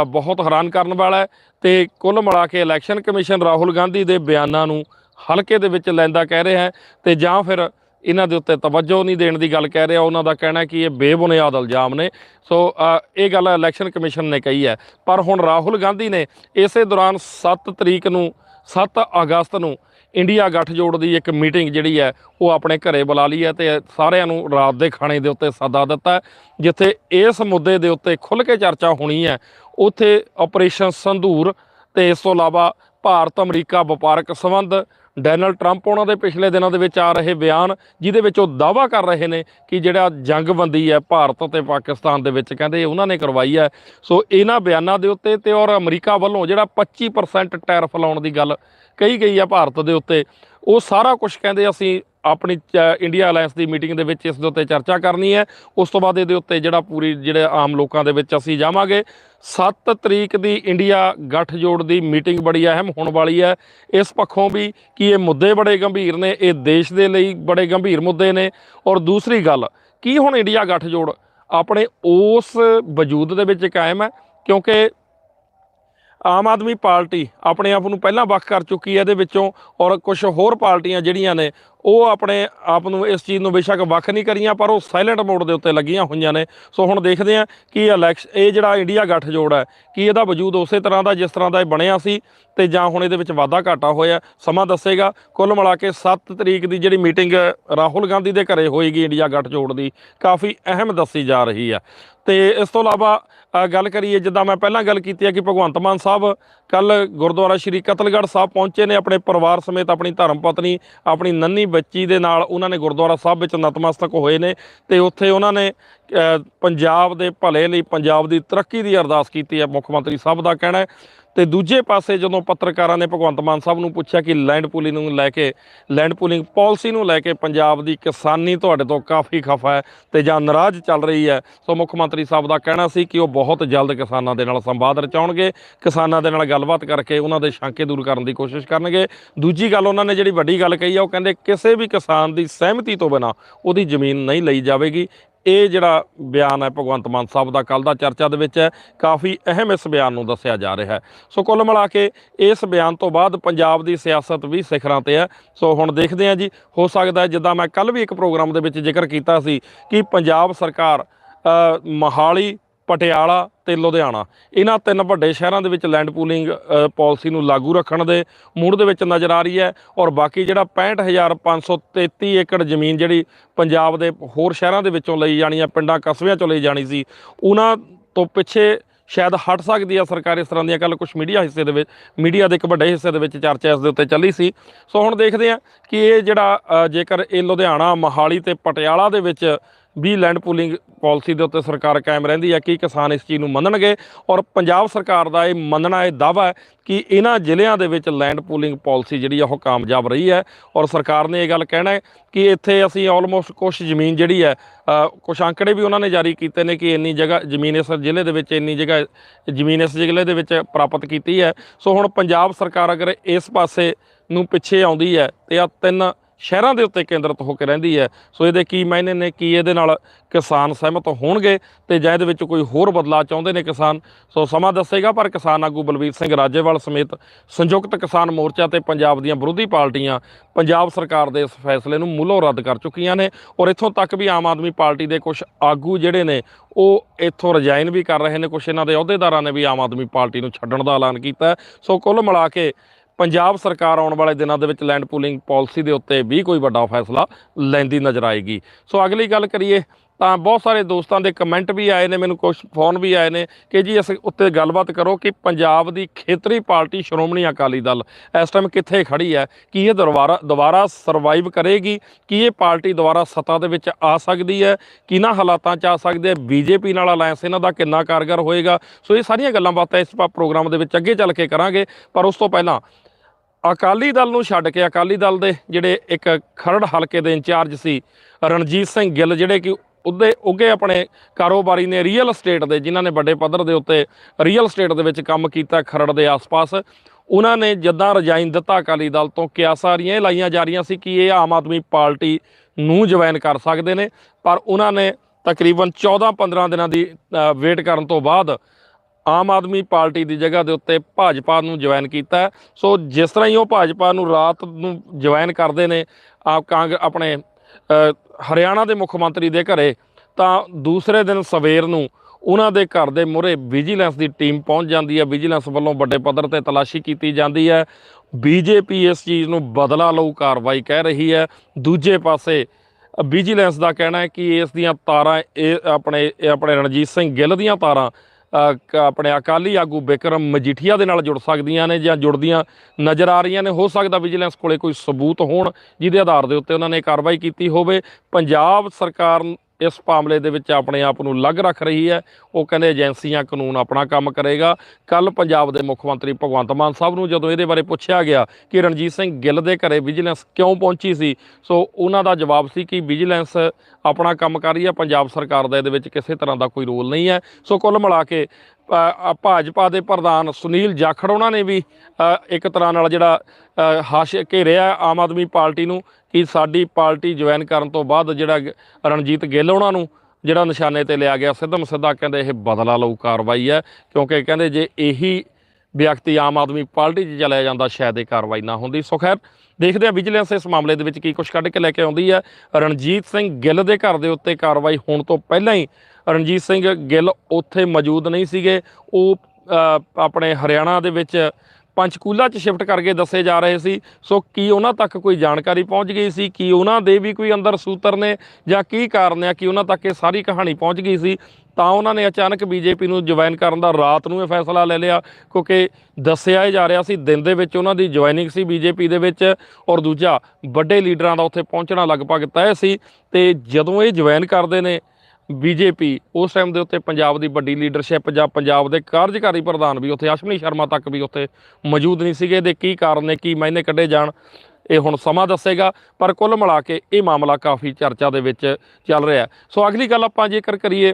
ਬਹੁਤ ਹੈਰਾਨ ਕਰਨ ਵਾਲਾ ਹੈ ਤੇ ਕੁੱਲ ਮਿਲਾ ਕੇ ਇਲੈਕਸ਼ਨ ਕਮਿਸ਼ਨ ਰਾਹੁਲ ਗਾਂਧੀ ਦੇ ਬਿਆਨਾਂ ਨੂੰ ਹਲਕੇ ਦੇ ਵਿੱਚ ਲੈਂਦਾ ਕਹਿ ਰਿਹਾ ਹੈ ਤੇ ਜਾਂ ਫਿਰ ਇਹਨਾਂ ਦੇ ਉੱਤੇ ਤਵੱਜੋ ਨਹੀਂ ਦੇਣ ਦੀ ਗੱਲ ਕਹਿ ਰਿਹਾ, ਉਹਨਾਂ ਦਾ ਕਹਿਣਾ ਕਿ ਇਹ ਬੇਬੁਨਿਆਦ ਇਲਜ਼ਾਮ ਨੇ। ਸੋ ਇਹ ਗੱਲ ਇਲੈਕਸ਼ਨ ਕਮਿਸ਼ਨ ਨੇ ਕਹੀ ਹੈ। ਪਰ ਹੁਣ ਰਾਹੁਲ ਗਾਂਧੀ ਨੇ ਇਸੇ ਦੌਰਾਨ 7 ਤਰੀਕ ਨੂੰ 7 ਅਗਸਤ ਨੂੰ ਇੰਡੀਆ ਗੱਠਜੋੜ ਦੀ ਇੱਕ ਮੀਟਿੰਗ ਜਿਹੜੀ ਹੈ, ਉਹ ਆਪਣੇ ਘਰੇ ਬੁਲਾ ਲਈ ਹੈ ਤੇ ਸਾਰਿਆਂ ਨੂੰ ਰਾਤ ਦੇ ਖਾਣੇ ਦੇ ਉੱਤੇ ਸੱਦਾ ਦਿੱਤਾ ਜਿੱਥੇ ਇਸ ਮੁੱਦੇ ਦੇ ਉੱਤੇ ਖੁੱਲ੍ਹ ਕੇ ਚਰਚਾ ਹੋਣੀ ਹੈ। ਉੱਥੇ ਆਪਰੇਸ਼ਨ ਸੰਧੂਰ ਤੇ ਇਸ ਤੋਂ ਇਲਾਵਾ ਭਾਰਤ ਅਮਰੀਕਾ ਵਪਾਰਕ ਸੰਬੰਧ, ਡੋਨਲਡ ਟਰੰਪ ਉਹਨਾਂ ਦੇ ਪਿਛਲੇ ਦਿਨਾਂ ਦੇ ਵਿੱਚ ਆ ਰਹੇ ਬਿਆਨ, ਜਿਹਦੇ ਵਿੱਚ ਉਹ ਦਾਵਾ ਕਰ ਰਹੇ ਨੇ ਕਿ ਜਿਹੜਾ ਜੰਗਬੰਦੀ ਹੈ ਭਾਰਤ ਤੇ ਪਾਕਿਸਤਾਨ ਦੇ ਵਿੱਚ, ਕਹਿੰਦੇ ਉਹਨਾਂ ਨੇ ਕਰਵਾਈ ਹੈ। ਸੋ ਇਹਨਾਂ ਬਿਆਨਾਂ ਦੇ ਉੱਤੇ ਤੇ ਔਰ ਅਮਰੀਕਾ ਵੱਲੋਂ ਜਿਹੜਾ 25% ਟੈਰਿਫ ਲਾਉਣ ਦੀ ਗੱਲ ਕਹੀ ਗਈ ਹੈ ਭਾਰਤ ਦੇ ਉੱਤੇ, ਉਹ ਸਾਰਾ ਕੁਝ ਕਹਿੰਦੇ ਅਸੀਂ ਆਪਣੀ ਚ- ਇੰਡੀਆ ਅਲਾਈਅੰਸ ਦੀ ਮੀਟਿੰਗ ਦੇ ਵਿੱਚ ਇਸ ਦੇ ਉੱਤੇ ਚਰਚਾ ਕਰਨੀ ਹੈ। ਉਸ ਤੋਂ ਬਾਅਦ ਇਹਦੇ ਉੱਤੇ ਜਿਹੜਾ ਪੂਰੀ, ਜਿਹੜੇ ਆਮ ਲੋਕਾਂ ਦੇ ਵਿੱਚ ਅਸੀਂ ਜਾਵਾਂਗੇ। 7 ਤਰੀਕ ਦੀ ਇੰਡੀਆ ਗੱਠਜੋੜ ਦੀ ਮੀਟਿੰਗ ਬੜੀ ਅਹਿਮ ਹੋਣ ਵਾਲੀ ਹੈ। ਇਸ ਪੱਖੋਂ ਵੀ ਕਿ ਇਹ ਮੁੱਦੇ ਬੜੇ ਗੰਭੀਰ ਨੇ, ਇਹ ਦੇਸ਼ ਦੇ ਲਈ ਬੜੇ ਗੰਭੀਰ ਮੁੱਦੇ ਨੇ। ਔਰ ਦੂਸਰੀ ਗੱਲ, ਕੀ ਹੁਣ ਇੰਡੀਆ ਗੱਠਜੋੜ ਆਪਣੇ ਉਸ ਵਜੂਦ ਦੇ ਵਿੱਚ ਕਾਇਮ ਹੈ? ਕਿਉਂਕਿ ਆਮ ਆਦਮੀ ਪਾਰਟੀ ਆਪਣੇ ਆਪ ਨੂੰ ਪਹਿਲਾਂ ਵੱਖ ਕਰ ਚੁੱਕੀ ਹੈ, ਇਹਦੇ ਵਿੱਚੋਂ ਔਰ ਕੁਝ ਹੋਰ ਪਾਰਟੀਆਂ ਜਿਹੜੀਆਂ ਨੇ ਉਹ ਆਪਣੇ ਆਪ ਨੂੰ ਇਸ ਚੀਜ਼ ਨੂੰ ਬੇਸ਼ੱਕ ਵੱਖ ਨਹੀਂ ਕਰੀਆਂ, ਪਰ ਉਹ ਸਾਇਲੈਂਟ ਮੋਡ ਦੇ ਉੱਤੇ ਲੱਗੀਆਂ ਹੋਈਆਂ ਨੇ। ਸੋ ਹੁਣ ਦੇਖਦੇ ਹਾਂ ਕਿ ਇਲੈਕਸ਼ਨ ਇਹ ਜਿਹੜਾ ਇੰਡੀਆ ਗੱਠਜੋੜ ਹੈ, ਕਿ ਇਹਦਾ ਵਜੂਦ ਉਸੇ ਤਰ੍ਹਾਂ ਦਾ ਜਿਸ ਤਰ੍ਹਾਂ ਦਾ ਇਹ ਬਣਿਆ ਸੀ ਤੇ ਜਾਂ ਹੁਣ ਇਹਦੇ ਵਿੱਚ ਵਾਧਾ ਘਾਟਾ ਹੋਇਆ, ਸਮਾਂ ਦੱਸੇਗਾ। ਕੁੱਲ ਮਿਲਾ ਕੇ 7 ਤਰੀਕ ਦੀ ਜਿਹੜੀ ਮੀਟਿੰਗ ਰਾਹੁਲ ਗਾਂਧੀ ਦੇ ਘਰੇ ਹੋਏਗੀ ਇੰਡੀਆ ਗੱਠਜੋੜ ਦੀ, ਕਾਫੀ ਅਹਿਮ ਦੱਸੀ ਜਾ ਰਹੀ ਹੈ। ਤੇ ਇਸ ਤੋਂ ਇਲਾਵਾ ਗੱਲ ਕਰੀਏ, ਜਿੱਦਾਂ ਮੈਂ ਪਹਿਲਾਂ ਗੱਲ ਕੀਤੀ ਹੈ ਕਿ ਭਗਵੰਤ ਮਾਨ ਸਾਹਿਬ ਕੱਲ ਗੁਰਦੁਆਰਾ ਸ਼੍ਰੀ ਕਤਲਗੜ੍ਹ ਸਾਹਿਬ ਪਹੁੰਚੇ ਨੇ, ਆਪਣੇ ਪਰਿਵਾਰ ਸਮੇਤ ਆਪਣੀ ਧਰਮ ਪਤਨੀ, ਆਪਣੀ ਨੰਨੀ ਬੱਚੀ ਦੇ ਨਾਲ ਉਹਨਾਂ ਨੇ ਗੁਰਦੁਆਰਾ ਸਾਹਿਬ ਵਿੱਚ ਨਤਮਸਤਕ ਹੋਏ ਨੇ ਤੇ ਉੱਥੇ ਉਹਨਾਂ ਨੇ ਪੰਜਾਬ ਦੇ ਭਲੇ ਲਈ ਪੰਜਾਬ ਦੀ ਤਰੱਕੀ ਦੀ ਅਰਦਾਸ ਕੀਤੀ ਹੈ। ਮੁੱਖ ਮੰਤਰੀ ਸਾਹਿਬ ਦਾ ਕਹਿਣਾ ਹੈ ਤੇ ਦੂਜੇ ਪਾਸੇ ਜਦੋਂ ਪੱਤਰਕਾਰਾਂ ਨੇ ਭਗਵੰਤ ਮਾਨ ਸਾਹਿਬ ਨੂੰ ਪੁੱਛਿਆ ਕਿ ਲੈਂਡ ਪੂਲਿੰਗ ਨੂੰ ਲੈ ਕੇ, ਲੈਂਡ ਪੂਲਿੰਗ ਪਾਲਿਸੀ ਨੂੰ ਲੈ ਕੇ ਪੰਜਾਬ ਦੀ ਕਿਸਾਨੀ ਤੁਹਾਡੇ ਤੋਂ ਕਾਫੀ ਖਫਾ ਹੈ ਤੇ ਜਾਂ ਨਾਰਾਜ਼ ਚੱਲ ਰਹੀ ਹੈ, ਸੋ ਮੁੱਖ ਮੰਤਰੀ ਸਾਹਿਬ ਦਾ ਕਹਿਣਾ ਸੀ ਕਿ ਉਹ ਬਹੁਤ ਜਲਦ ਕਿਸਾਨਾਂ ਦੇ ਨਾਲ ਸੰਵਾਦ ਰਚਾਉਣਗੇ, ਕਿਸਾਨਾਂ ਦੇ ਨਾਲ ਗੱਲਬਾਤ ਕਰਕੇ ਉਹਨਾਂ ਦੇ ਸ਼ੰਕੇ ਦੂਰ ਕਰਨ ਦੀ ਕੋਸ਼ਿਸ਼ ਕਰਨਗੇ। ਦੂਜੀ ਗੱਲ ਉਹਨਾਂ ਨੇ ਜਿਹੜੀ ਵੱਡੀ ਗੱਲ ਕਹੀ ਆ, ਉਹ ਕਹਿੰਦੇ ਕਿਸੇ ਵੀ ਕਿਸਾਨ ਦੀ ਸਹਿਮਤੀ ਤੋਂ ਬਿਨਾ ਉਹਦੀ ਜ਼ਮੀਨ ਨਹੀਂ ਲਈ ਜਾਵੇਗੀ। ਇਹ ਜਿਹੜਾ ਬਿਆਨ ਹੈ ਭਗਵੰਤ ਮਾਨ ਸਾਹਿਬ ਦਾ ਕੱਲ ਦਾ ਚਰਚਾ ਦੇ ਵਿੱਚ ਹੈ ਕਾਫੀ ਅਹਿਮ ਇਸ ਬਿਆਨ ਨੂੰ ਦੱਸਿਆ ਜਾ ਰਿਹਾ ਹੈ। ਸੋ ਕੁੱਲ ਮਿਲਾ ਕੇ ਇਸ ਬਿਆਨ ਤੋਂ ਬਾਅਦ ਪੰਜਾਬ ਦੀ ਸਿਆਸਤ ਵੀ ਸਿਖਰਾਂ ਤੇ ਹੈ। ਸੋ ਹੁਣ ਦੇਖਦੇ ਹਾਂ ਜੀ ਹੋ ਸਕਦਾ ਜਿੱਦਾਂ ਮੈਂ ਕੱਲ ਵੀ ਇੱਕ ਪ੍ਰੋਗਰਾਮ ਦੇ ਵਿੱਚ ਜ਼ਿਕਰ ਕੀਤਾ ਸੀ ਕਿ ਪੰਜਾਬ ਸਰਕਾਰ ਅ, ਮੋਹਾਲੀ ਪਟਿਆਲਾ ਤੇ ਲੁਧਿਆਣਾ। ਇਹਨਾਂ ਤਿੰਨ ਵੱਡੇ ਸ਼ਹਿਰਾਂ ਦੇ ਵਿੱਚ ਲੈਂਡ ਪੂਲਿੰਗ ਪਾਲਿਸੀ ਨੂੰ ਲਾਗੂ ਰੱਖਣ ਦੇ ਮੂਡ ਦੇ ਵਿੱਚ ਨਜ਼ਰ ਆ ਰਹੀ ਹੈ ਔਰ ਬਾਕੀ ਜਿਹੜਾ 65533 ਏਕੜ ਜ਼ਮੀਨ ਜਿਹੜੀ ਪੰਜਾਬ ਦੇ ਹੋਰ ਸ਼ਹਿਰਾਂ ਦੇ ਵਿੱਚੋਂ ਲਈ ਜਾਣੀ ਆ ਪਿੰਡਾਂ ਕਸਬਿਆਂ ਚੋਂ ਲਈ ਜਾਣੀ ਸੀ, ਉਹਨਾਂ ਤੋਂ ਪਿੱਛੇ ਸ਼ਾਇਦ ਹਟ ਸਕਦੀ ਆ ਸਰਕਾਰ ਇਸ ਤਰ੍ਹਾਂ ਦੀਆਂ ਗੱਲ ਕੁਝ ਮੀਡੀਆ ਹਿੱਸੇ ਦੇ ਵਿੱਚ, ਮੀਡੀਆ ਦੇ ਇੱਕ ਵੱਡੇ ਹਿੱਸੇ ਦੇ ਵਿੱਚ ਚਰਚਾ ਇਸ ਦੇ ਉੱਤੇ ਚੱਲੀ ਸੀ। ਸੋ ਹੁਣ ਦੇਖਦੇ ਆ ਕਿ ਇਹ ਜਿਹੜਾ ਜੇਕਰ ਇਹ ਲੁਧਿਆਣਾ, ਮੋਹਾਲੀ ਤੇ ਪਟਿਆਲਾ ਦੇ ਵਿੱਚ ਵੀ ਲੈਂਡ ਪੂਲਿੰਗ ਪਾਲਿਸੀ ਦੇ ਉੱਤੇ ਸਰਕਾਰ ਕਾਇਮ ਰਹਿੰਦੀ ਹੈ ਕਿ ਕਿਸਾਨ ਇਸ ਚੀਜ਼ ਨੂੰ ਮੰਨਣਗੇ ਔਰ ਪੰਜਾਬ ਸਰਕਾਰ ਦਾ ਇਹ ਮੰਨਣਾ, ਇਹ ਦਾਵਾ ਹੈ ਕਿ ਇਹਨਾਂ ਜ਼ਿਲ੍ਹਿਆਂ ਦੇ ਵਿੱਚ ਲੈਂਡ ਪੂਲਿੰਗ ਪਾਲਿਸੀ ਜਿਹੜੀ ਆ, ਉਹ ਕਾਮਯਾਬ ਰਹੀ ਹੈ ਔਰ ਸਰਕਾਰ ਨੇ ਇਹ ਗੱਲ ਕਹਿਣਾ ਹੈ ਕਿ ਇੱਥੇ ਅਸੀਂ ਆਲਮੋਸਟ ਕੁਝ ਜ਼ਮੀਨ ਜਿਹੜੀ ਹੈ ਕੁਝ ਅੰਕੜੇ ਵੀ ਉਹਨਾਂ ਨੇ ਜਾਰੀ ਕੀਤੇ ਨੇ ਕਿ ਇੰਨੀ ਜਗ੍ਹਾ ਜ਼ਮੀਨ ਇਸ ਜ਼ਿਲ੍ਹੇ ਦੇ ਵਿੱਚ, ਇੰਨੀ ਜਗ੍ਹਾ ਜ਼ਮੀਨ ਇਸ ਜ਼ਿਲ੍ਹੇ ਦੇ ਵਿੱਚ ਪ੍ਰਾਪਤ ਕੀਤੀ ਹੈ। ਸੋ ਹੁਣ ਪੰਜਾਬ ਸਰਕਾਰ ਅਗਰ ਇਸ ਪਾਸੇ ਨੂੰ ਪਿੱਛੇ ਆਉਂਦੀ ਹੈ ਤੇ ਆ ਤਿੰਨ ਸ਼ਹਿਰਾਂ ਦੇ ਉੱਤੇ ਕੇਂਦਰਿਤ ਹੋ ਕੇ ਰਹਿੰਦੀ ਹੈ। ਸੋ ਇਹਦੇ ਕੀ ਮਾਇਨੇ ਨੇ, ਕੀ ਇਹਦੇ ਨਾਲ ਕਿਸਾਨ ਸਹਿਮਤ ਹੋਣਗੇ ਤੇ ਜਾਂ ਇਹਦੇ ਵਿੱਚ ਕੋਈ ਹੋਰ ਬਦਲਾਅ ਚਾਹੁੰਦੇ ਨੇ ਕਿਸਾਨ? ਸੋ ਸਮਾਂ ਦੱਸੇਗਾ, ਪਰ ਕਿਸਾਨ ਆਗੂ ਬਲਵੀਰ ਸਿੰਘ ਰਾਜੇਵਾਲ ਸਮੇਤ ਸੰਯੁਕਤ ਕਿਸਾਨ ਮੋਰਚਾ ਤੇ ਪੰਜਾਬ ਦੀਆਂ ਵਿਰੋਧੀ ਪਾਰਟੀਆਂ ਪੰਜਾਬ ਸਰਕਾਰ ਦੇ ਇਸ ਫੈਸਲੇ ਨੂੰ ਮੂਲੋਂ ਰੱਦ ਕਰ ਚੁੱਕੀਆਂ ਨੇ ਔਰ ਇੱਥੋਂ ਤੱਕ ਵੀ ਆਮ ਆਦਮੀ ਪਾਰਟੀ ਦੇ ਕੁਝ ਆਗੂ ਜਿਹੜੇ ਨੇ, ਉਹ ਇੱਥੋਂ ਰਿਜ਼ਾਈਨ ਵੀ ਕਰ ਰਹੇ ਨੇ। ਕੁਝ ਇਹਨਾਂ ਦੇ ਅਹੁਦੇਦਾਰਾਂ ਨੇ ਵੀ ਆਮ ਆਦਮੀ ਪਾਰਟੀ ਨੂੰ ਛੱਡਣ ਦਾ ਐਲਾਨ ਕੀਤਾ। ਸੋ ਕੁੱਲ ਮਿਲਾ ਕੇ ਪੰਜਾਬ ਸਰਕਾਰ ਆਉਣ ਵਾਲੇ ਦਿਨਾਂ ਦੇ ਵਿੱਚ ਲੈਂਡ ਪੂਲਿੰਗ ਪਾਲਿਸੀ ਦੇ ਉੱਤੇ ਵੀ ਕੋਈ ਵੱਡਾ ਫੈਸਲਾ ਲੈਂਦੀ ਨਜ਼ਰ ਆਏਗੀ। ਸੋ ਅਗਲੀ ਗੱਲ ਕਰੀਏ ਤਾਂ ਬਹੁਤ ਸਾਰੇ ਦੋਸਤਾਂ ਦੇ ਕਮੈਂਟ ਵੀ ਆਏ ਨੇ, ਮੈਨੂੰ ਕੁਝ ਫੋਨ ਵੀ ਆਏ ਨੇ ਕਿ ਜੀ ਇਸ ਉੱਤੇ ਗੱਲਬਾਤ ਕਰੋ ਕਿ ਪੰਜਾਬ ਦੀ ਖੇਤਰੀ ਪਾਰਟੀ ਸ਼੍ਰੋਮਣੀ ਅਕਾਲੀ ਦਲ ਇਸ ਟਾਈਮ ਕਿੱਥੇ ਖੜੀ ਹੈ, ਕੀ ਇਹ ਦੁਬਾਰਾ ਦੁਬਾਰਾ ਸਰਵਾਈਵ ਕਰੇਗੀ, ਕੀ ਇਹ ਪਾਰਟੀ ਦੁਬਾਰਾ ਸੱਤਾ ਦੇ ਵਿੱਚ ਆ ਸਕਦੀ ਹੈ, ਕਿਹਨਾਂ ਹਾਲਾਤਾਂ 'ਚ ਆ ਸਕਦੇ ਹੈ, ਬੀਜੇਪੀ ਨਾਲ ਅਲਾਈਅੰਸ ਇਹਨਾਂ ਦਾ ਕਿੰਨਾ ਕਾਰਗਰ ਹੋਏਗਾ। ਸੋ ਇਹ ਸਾਰੀਆਂ ਗੱਲਾਂ ਬਾਤਾਂ ਇਸ ਪਾ- ਪ੍ਰੋਗਰਾਮ ਦੇ ਵਿੱਚ ਅੱਗੇ ਚੱਲ ਕੇ ਕਰਾਂਗੇ, ਪਰ ਉਸ ਤੋਂ ਪਹਿਲਾਂ ਅਕਾਲੀ ਦਲ ਨੂੰ ਛੱਡ ਕੇ ਅਕਾਲੀ ਦਲ ਦੇ ਜਿਹੜੇ ਇੱਕ ਖਰੜ ਹਲਕੇ ਦੇ ਇੰਚਾਰਜ ਸੀ, ਰਣਜੀਤ ਸਿੰਘ ਗਿੱਲ, ਜਿਹੜੇ ਕਿ ਉਹਦੇ ਉੱਗੇ ਆਪਣੇ ਕਾਰੋਬਾਰੀ ਨੇ ਰੀਅਲ ਏਸਟੇਟ ਦੇ, ਜਿਨ੍ਹਾਂ ਨੇ ਵੱਡੇ ਪੱਧਰ ਦੇ ਉੱਤੇ ਰੀਅਲ ਏਸਟੇਟ ਦੇ ਵਿੱਚ ਕੰਮ ਕੀਤਾ ਖਰੜ ਦੇ ਆਸ-ਪਾਸ, ਉਹਨਾਂ ਨੇ ਜਦਾਂ ਰਜਾਈਨ ਦਿੱਤਾ ਅਕਾਲੀ ਦਲ ਤੋਂ ਕਿਆਸਾਰੀਆਂ ਇਹ ਲਾਈਆਂ ਜਾ ਰਹੀਆਂ ਸੀ ਕਿ ਇਹ ਆਮ ਆਦਮੀ ਪਾਰਟੀ ਨੂੰ ਜੁਆਇਨ ਕਰ ਸਕਦੇ ਨੇ, ਪਰ ਉਹਨਾਂ ਨੇ ਤਕਰੀਬਨ 14-15 ਦਿਨਾਂ ਦੀ ਵੇਟ ਕਰਨ ਤੋਂ ਬਾਅਦ ਆਮ ਆਦਮੀ ਪਾਰਟੀ ਦੀ ਜਗ੍ਹਾ ਦੇ ਉੱਤੇ ਭਾਜਪਾ ਨੂੰ ਜੁਆਇਨ ਕੀਤਾ ਸੋ ਜਿਸ ਤਰ੍ਹਾਂ ਹੀ ਉਹ ਭਾਜਪਾ ਨੂੰ ਰਾਤ ਨੂੰ ਜੁਆਇਨ ਕਰਦੇ ਨੇ, ਆਪ ਕਾਂਗ, ਆਪਣੇ ਹਰਿਆਣਾ ਦੇ ਮੁੱਖ ਮੰਤਰੀ ਦੇ ਘਰੇ, ਤਾਂ ਦੂਸਰੇ ਦਿਨ ਸਵੇਰ ਨੂੰ ਉਹਨਾਂ ਦੇ ਘਰ ਦੇ ਮੂਹਰੇ ਵਿਜੀਲੈਂਸ ਦੀ ਟੀਮ ਪਹੁੰਚ ਜਾਂਦੀ ਹੈ। ਵਿਜੀਲੈਂਸ ਵੱਲੋਂ ਵੱਡੇ ਪੱਧਰ ਤੇ ਤਲਾਸ਼ੀ ਕੀਤੀ ਜਾਂਦੀ ਹੈ। ਬੀਜੇਪੀ ਇਸ ਚੀਜ਼ ਨੂੰ ਬਦਲਾ ਲਊ ਕਾਰਵਾਈ ਕਹਿ ਰਹੀ ਹੈ। ਦੂਜੇ ਪਾਸੇ, ਵਿਜੀਲੈਂਸ ਦਾ ਕਹਿਣਾ ਹੈ ਕਿ ਇਸ ਦੀਆਂ ਤਾਰਾਂ, ਇਹ ਆਪਣੇ ਆਪਣੇ ਰਣਜੀਤ ਸਿੰਘ ਗਿੱਲ ਦੀਆਂ ਤਾਰਾਂ ਆਪਣੇ ਅਕਾਲੀ ਆਗੂ ਬਿਕਰਮ ਮਜੀਠੀਆ ਦੇ ਨਾਲ ਜੁੜ ਸਕਦੀਆਂ ਨੇ ਜਾਂ ਜੁੜਦੀਆਂ ਨਜ਼ਰ ਆ ਰਹੀਆਂ ਨੇ। ਹੋ ਸਕਦਾ ਵਿਜੀਲੈਂਸ ਕੋਲੇ ਕੋਈ ਸਬੂਤ ਹੋਣ, ਜਿਹਦੇ ਆਧਾਰ ਦੇ ਉੱਤੇ ਉਹਨਾਂ ਨੇ ਕਾਰਵਾਈ ਕੀਤੀ ਹੋਵੇ। ਪੰਜਾਬ ਸਰਕਾਰ ਇਸ ਮਾਮਲੇ ਦੇ ਵਿੱਚ ਆਪਣੇ ਆਪ ਨੂੰ ਅਲੱਗ ਰੱਖ ਰਹੀ ਹੈ। ਉਹ ਕਹਿੰਦੇ ਏਜੰਸੀਆਂ ਕਾਨੂੰਨ ਆਪਣਾ ਕੰਮ ਕਰੇਗਾ। ਕੱਲ ਪੰਜਾਬ ਦੇ ਮੁੱਖ ਮੰਤਰੀ ਭਗਵੰਤ ਮਾਨ ਸਾਹਿਬ ਨੂੰ ਜਦੋਂ ਇਹਦੇ ਬਾਰੇ ਪੁੱਛਿਆ ਗਿਆ ਕਿ ਰਣਜੀਤ ਸਿੰਘ ਗਿੱਲ ਦੇ ਘਰੇ ਵਿਜੀਲੈਂਸ ਕਿਉਂ ਪਹੁੰਚੀ ਸੀ, ਸੋ ਉਹਨਾਂ ਦਾ ਜਵਾਬ ਸੀ ਕਿ ਵਿਜੀਲੈਂਸ ਆਪਣਾ ਕੰਮ ਕਰ ਰਹੀ ਹੈ। ਪੰਜਾਬ ਸਰਕਾਰ ਦਾ ਇਹਦੇ ਵਿੱਚ ਕਿਸੇ ਤਰ੍ਹਾਂ ਦਾ ਕੋਈ ਰੋਲ ਨਹੀਂ ਹੈ। ਸੋ ਕੁੱਲ ਮਿਲਾ ਕੇ ਭਾਜਪਾ ਦੇ ਪ੍ਰਧਾਨ ਸੁਨੀਲ ਜਾਖੜ ਉਹਨਾਂ ਨੇ ਵੀ ਇੱਕ ਤਰ੍ਹਾਂ ਨਾਲ ਜਿਹੜਾ ਅ, ਹਾਸ਼ ਘੇਰਿਆ ਆਮ ਆਦਮੀ ਪਾਰਟੀ ਨੂੰ ਕਿ ਸਾਡੀ ਪਾਰਟੀ ਜੁਆਇਨ ਕਰਨ ਤੋਂ ਬਾਅਦ ਜਿਹੜਾ ਰਣਜੀਤ ਗਿੱਲ ਉਹਨਾਂ ਨੂੰ ਜਿਹੜਾ ਨਿਸ਼ਾਨੇ ਤੇ ਲਿਆ ਗਿਆ ਸਿੱਧਮ ਸਿੱਧਾ ਕਹਿੰਦੇ ਇਹ ਬਦਲਾ ਲਊ ਕਾਰਵਾਈ ਹੈ ਕਿਉਂਕਿ ਕਹਿੰਦੇ ਜੇ ਇਹੀ ਵਿਅਕਤੀ ਆਮ ਆਦਮੀ ਪਾਰਟੀ 'ਚ ਚਲਿਆ ਜਾਂਦਾ ਸ਼ਾਇਦ ਇਹ ਕਾਰਵਾਈ ਨਾ ਹੁੰਦੀ। ਸੋ ਖੈਰ ਦੇਖਦੇ ਆ ਵਿਜੀਲੈਂਸ ਇਸ ਮਾਮਲੇ ਦੇ ਵਿੱਚ ਕੀ ਕੁਝ ਕੱਢ ਕੇ ਲੈ ਕੇ ਆਉਂਦੀ ਹੈ। ਰਣਜੀਤ ਸਿੰਘ ਗਿੱਲ ਦੇ ਘਰ ਦੇ ਉੱਤੇ ਕਾਰਵਾਈ ਹੋਣ ਤੋਂ ਪਹਿਲਾਂ ਹੀ ਰਣਜੀਤ ਸਿੰਘ ਗਿੱਲ ਉੱਥੇ ਮੌਜੂਦ ਨਹੀਂ ਸੀਗੇ। ਉਹ ਆਪਣੇ ਹਰਿਆਣਾ ਦੇ ਵਿੱਚ ਪੰਚਕੂਲਾ 'ਚ ਸ਼ਿਫਟ ਕਰਕੇ ਦੱਸੇ ਜਾ ਰਹੇ ਸੀ। ਸੋ ਕੀ ਉਹਨਾਂ ਤੱਕ ਕੋਈ ਜਾਣਕਾਰੀ ਪਹੁੰਚ ਗਈ ਸੀ? ਕੀ ਉਹਨਾਂ ਦੇ ਵੀ ਕੋਈ ਅੰਦਰ ਸੂਤਰ ਨੇ? ਜਾਂ ਕੀ ਕਾਰਨ ਆ ਕਿ ਉਹਨਾਂ ਤੱਕ ਇਹ ਸਾਰੀ ਕਹਾਣੀ ਪਹੁੰਚ ਗਈ ਸੀ? ਤਾਂ ਉਹਨਾਂ ਨੇ ਅਚਾਨਕ ਬੀਜੇਪੀ ਨੂੰ ਜੁਆਇਨ ਕਰਨ ਦਾ ਰਾਤ ਨੂੰ ਇਹ ਫੈਸਲਾ ਲੈ ਲਿਆ, ਕਿਉਂਕਿ ਦੱਸਿਆ ਹੀ ਜਾ ਰਿਹਾ ਸੀ, ਦਿਨ ਦੇ ਵਿੱਚ ਉਹਨਾਂ ਦੀ ਜੁਆਇਨਿੰਗ ਸੀ ਬੀਜੇਪੀ ਦੇ ਵਿੱਚ ਔਰ ਦੂਜਾ ਵੱਡੇ ਲੀਡਰਾਂ ਦਾ ਉੱਥੇ ਪਹੁੰਚਣਾ ਲਗਭਗ ਤੈਅ ਸੀ ਤੇ ਜਦੋਂ ਇਹ ਜੁਆਇਨ ਕਰਦੇ ਨੇ ਬੀਜੇਪੀ, ਉਸ ਟਾਈਮ ਦੇ ਉੱਤੇ ਪੰਜਾਬ ਦੀ ਵੱਡੀ ਲੀਡਰਸ਼ਿਪ ਜਾਂ ਪੰਜਾਬ ਦੇ ਕਾਰਜਕਾਰੀ ਪ੍ਰਧਾਨ ਵੀ ਉੱਥੇ ਅਸ਼ਵਨੀ ਸ਼ਰਮਾ ਤੱਕ ਵੀ ਉੱਥੇ ਮੌਜੂਦ ਨਹੀਂ ਸੀਗੇ ਦੇ ਕੀ ਕਾਰਨ ਨੇ, ਕੀ ਮਾਇਨੇ ਕੱਢੇ ਜਾਣ, ਇਹ ਹੁਣ ਸਮਾਂ ਦੱਸੇਗਾ, ਪਰ ਕੁੱਲ ਮਿਲਾ ਕੇ ਇਹ ਮਾਮਲਾ ਕਾਫੀ ਚਰਚਾ ਦੇ ਵਿੱਚ ਚੱਲ ਰਿਹਾ ਸੋ ਅਗਲੀ ਗੱਲ ਆਪਾਂ ਜੇਕਰ ਕਰੀਏ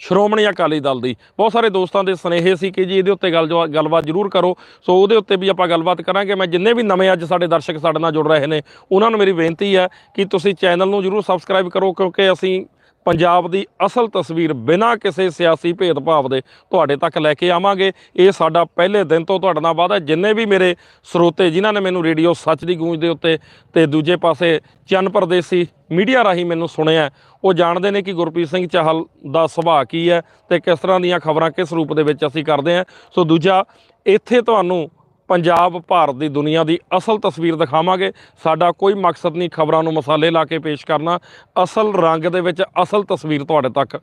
ਸ਼੍ਰੋਮਣੀ ਅਕਾਲੀ ਦਲ ਦੀ। ਬਹੁਤ ਸਾਰੇ ਦੋਸਤਾਂ ਦੇ ਸਨੇਹੇ ਸੀ ਕਿ ਜੀ ਇਹਦੇ ਉੱਤੇ ਗੱਲ ਜਵਾ- ਗੱਲਬਾਤ ਜ਼ਰੂਰ ਕਰੋ। ਸੋ ਉਹਦੇ ਉੱਤੇ ਵੀ ਆਪਾਂ ਗੱਲਬਾਤ ਕਰਾਂਗੇ। ਮੈਂ ਜਿੰਨੇ ਵੀ ਨਵੇਂ ਅੱਜ ਸਾਡੇ ਦਰਸ਼ਕ ਸਾਡੇ ਨਾਲ ਜੁੜ ਰਹੇ ਨੇ, ਉਹਨਾਂ ਨੂੰ ਮੇਰੀ ਬੇਨਤੀ ਹੈ ਕਿ ਤੁਸੀਂ ਚੈਨਲ ਨੂੰ ਜ਼ਰੂਰ ਸਬਸਕ੍ਰਾਈਬ ਕਰੋ, ਕਿਉਂਕਿ ਅਸੀਂ ਪੰਜਾਬ ਦੀ ਅਸਲ ਤਸਵੀਰ ਬਿਨਾਂ ਕਿਸੇ ਸਿਆਸੀ ਭੇਦਭਾਵ ਦੇ ਤੁਹਾਡੇ ਤੱਕ ਲੈ ਕੇ ਆਵਾਂਗੇ। ਇਹ ਸਾਡਾ ਪਹਿਲੇ ਦਿਨ ਤੋਂ ਤੁਹਾਡੇ ਨਾਲ ਵਾਅਦਾ ਜਿੰਨੇ ਵੀ ਮੇਰੇ ਸਰੋਤੇ, ਜਿਨ੍ਹਾਂ ਨੇ ਮੈਨੂੰ ਰੇਡੀਓ ਸੱਚ ਦੀ ਗੂੰਜ ਦੇ ਉੱਤੇ ਤੇ ਦੂਜੇ ਪਾਸੇ ਚੰਨ ਪਰਦੇਸੀ ਮੀਡੀਆ ਰਾਹੀਂ ਮੈਨੂੰ ਸੁਣਿਆ ਉਹ ਜਾਣਦੇ ਨੇ ਕਿ ਗੁਰਪ੍ਰੀਤ ਸਿੰਘ ਚਾਹਲ ਦਾ ਸੁਭਾਅ ਕੀ ਹੈ ਤੇ ਕਿਸ ਤਰ੍ਹਾਂ ਦੀਆਂ ਖਬਰਾਂ ਕਿਸ ਰੂਪ ਦੇ ਵਿੱਚ ਅਸੀਂ ਕਰਦੇ ਹਾਂ। ਸੋ ਦੂਜਾ, ਇੱਥੇ ਤੁਹਾਨੂੰ ਪੰਜਾਬ ਭਾਰਤ ਦੀ ਦੁਨੀਆ ਦੀ ਅਸਲ ਤਸਵੀਰ ਦਿਖਾਵਾਂਗੇ। ਸਾਡਾ ਕੋਈ ਮਕਸਦ ਨਹੀਂ ਖਬਰਾਂ ਨੂੰ ਮਸਾਲੇ ਲਾ ਕੇ ਪੇਸ਼ ਕਰਨਾ। ਅਸਲ ਰੰਗ ਦੇ ਵਿੱਚ ਅਸਲ ਤਸਵੀਰ ਤੁਹਾਡੇ ਤੱਕ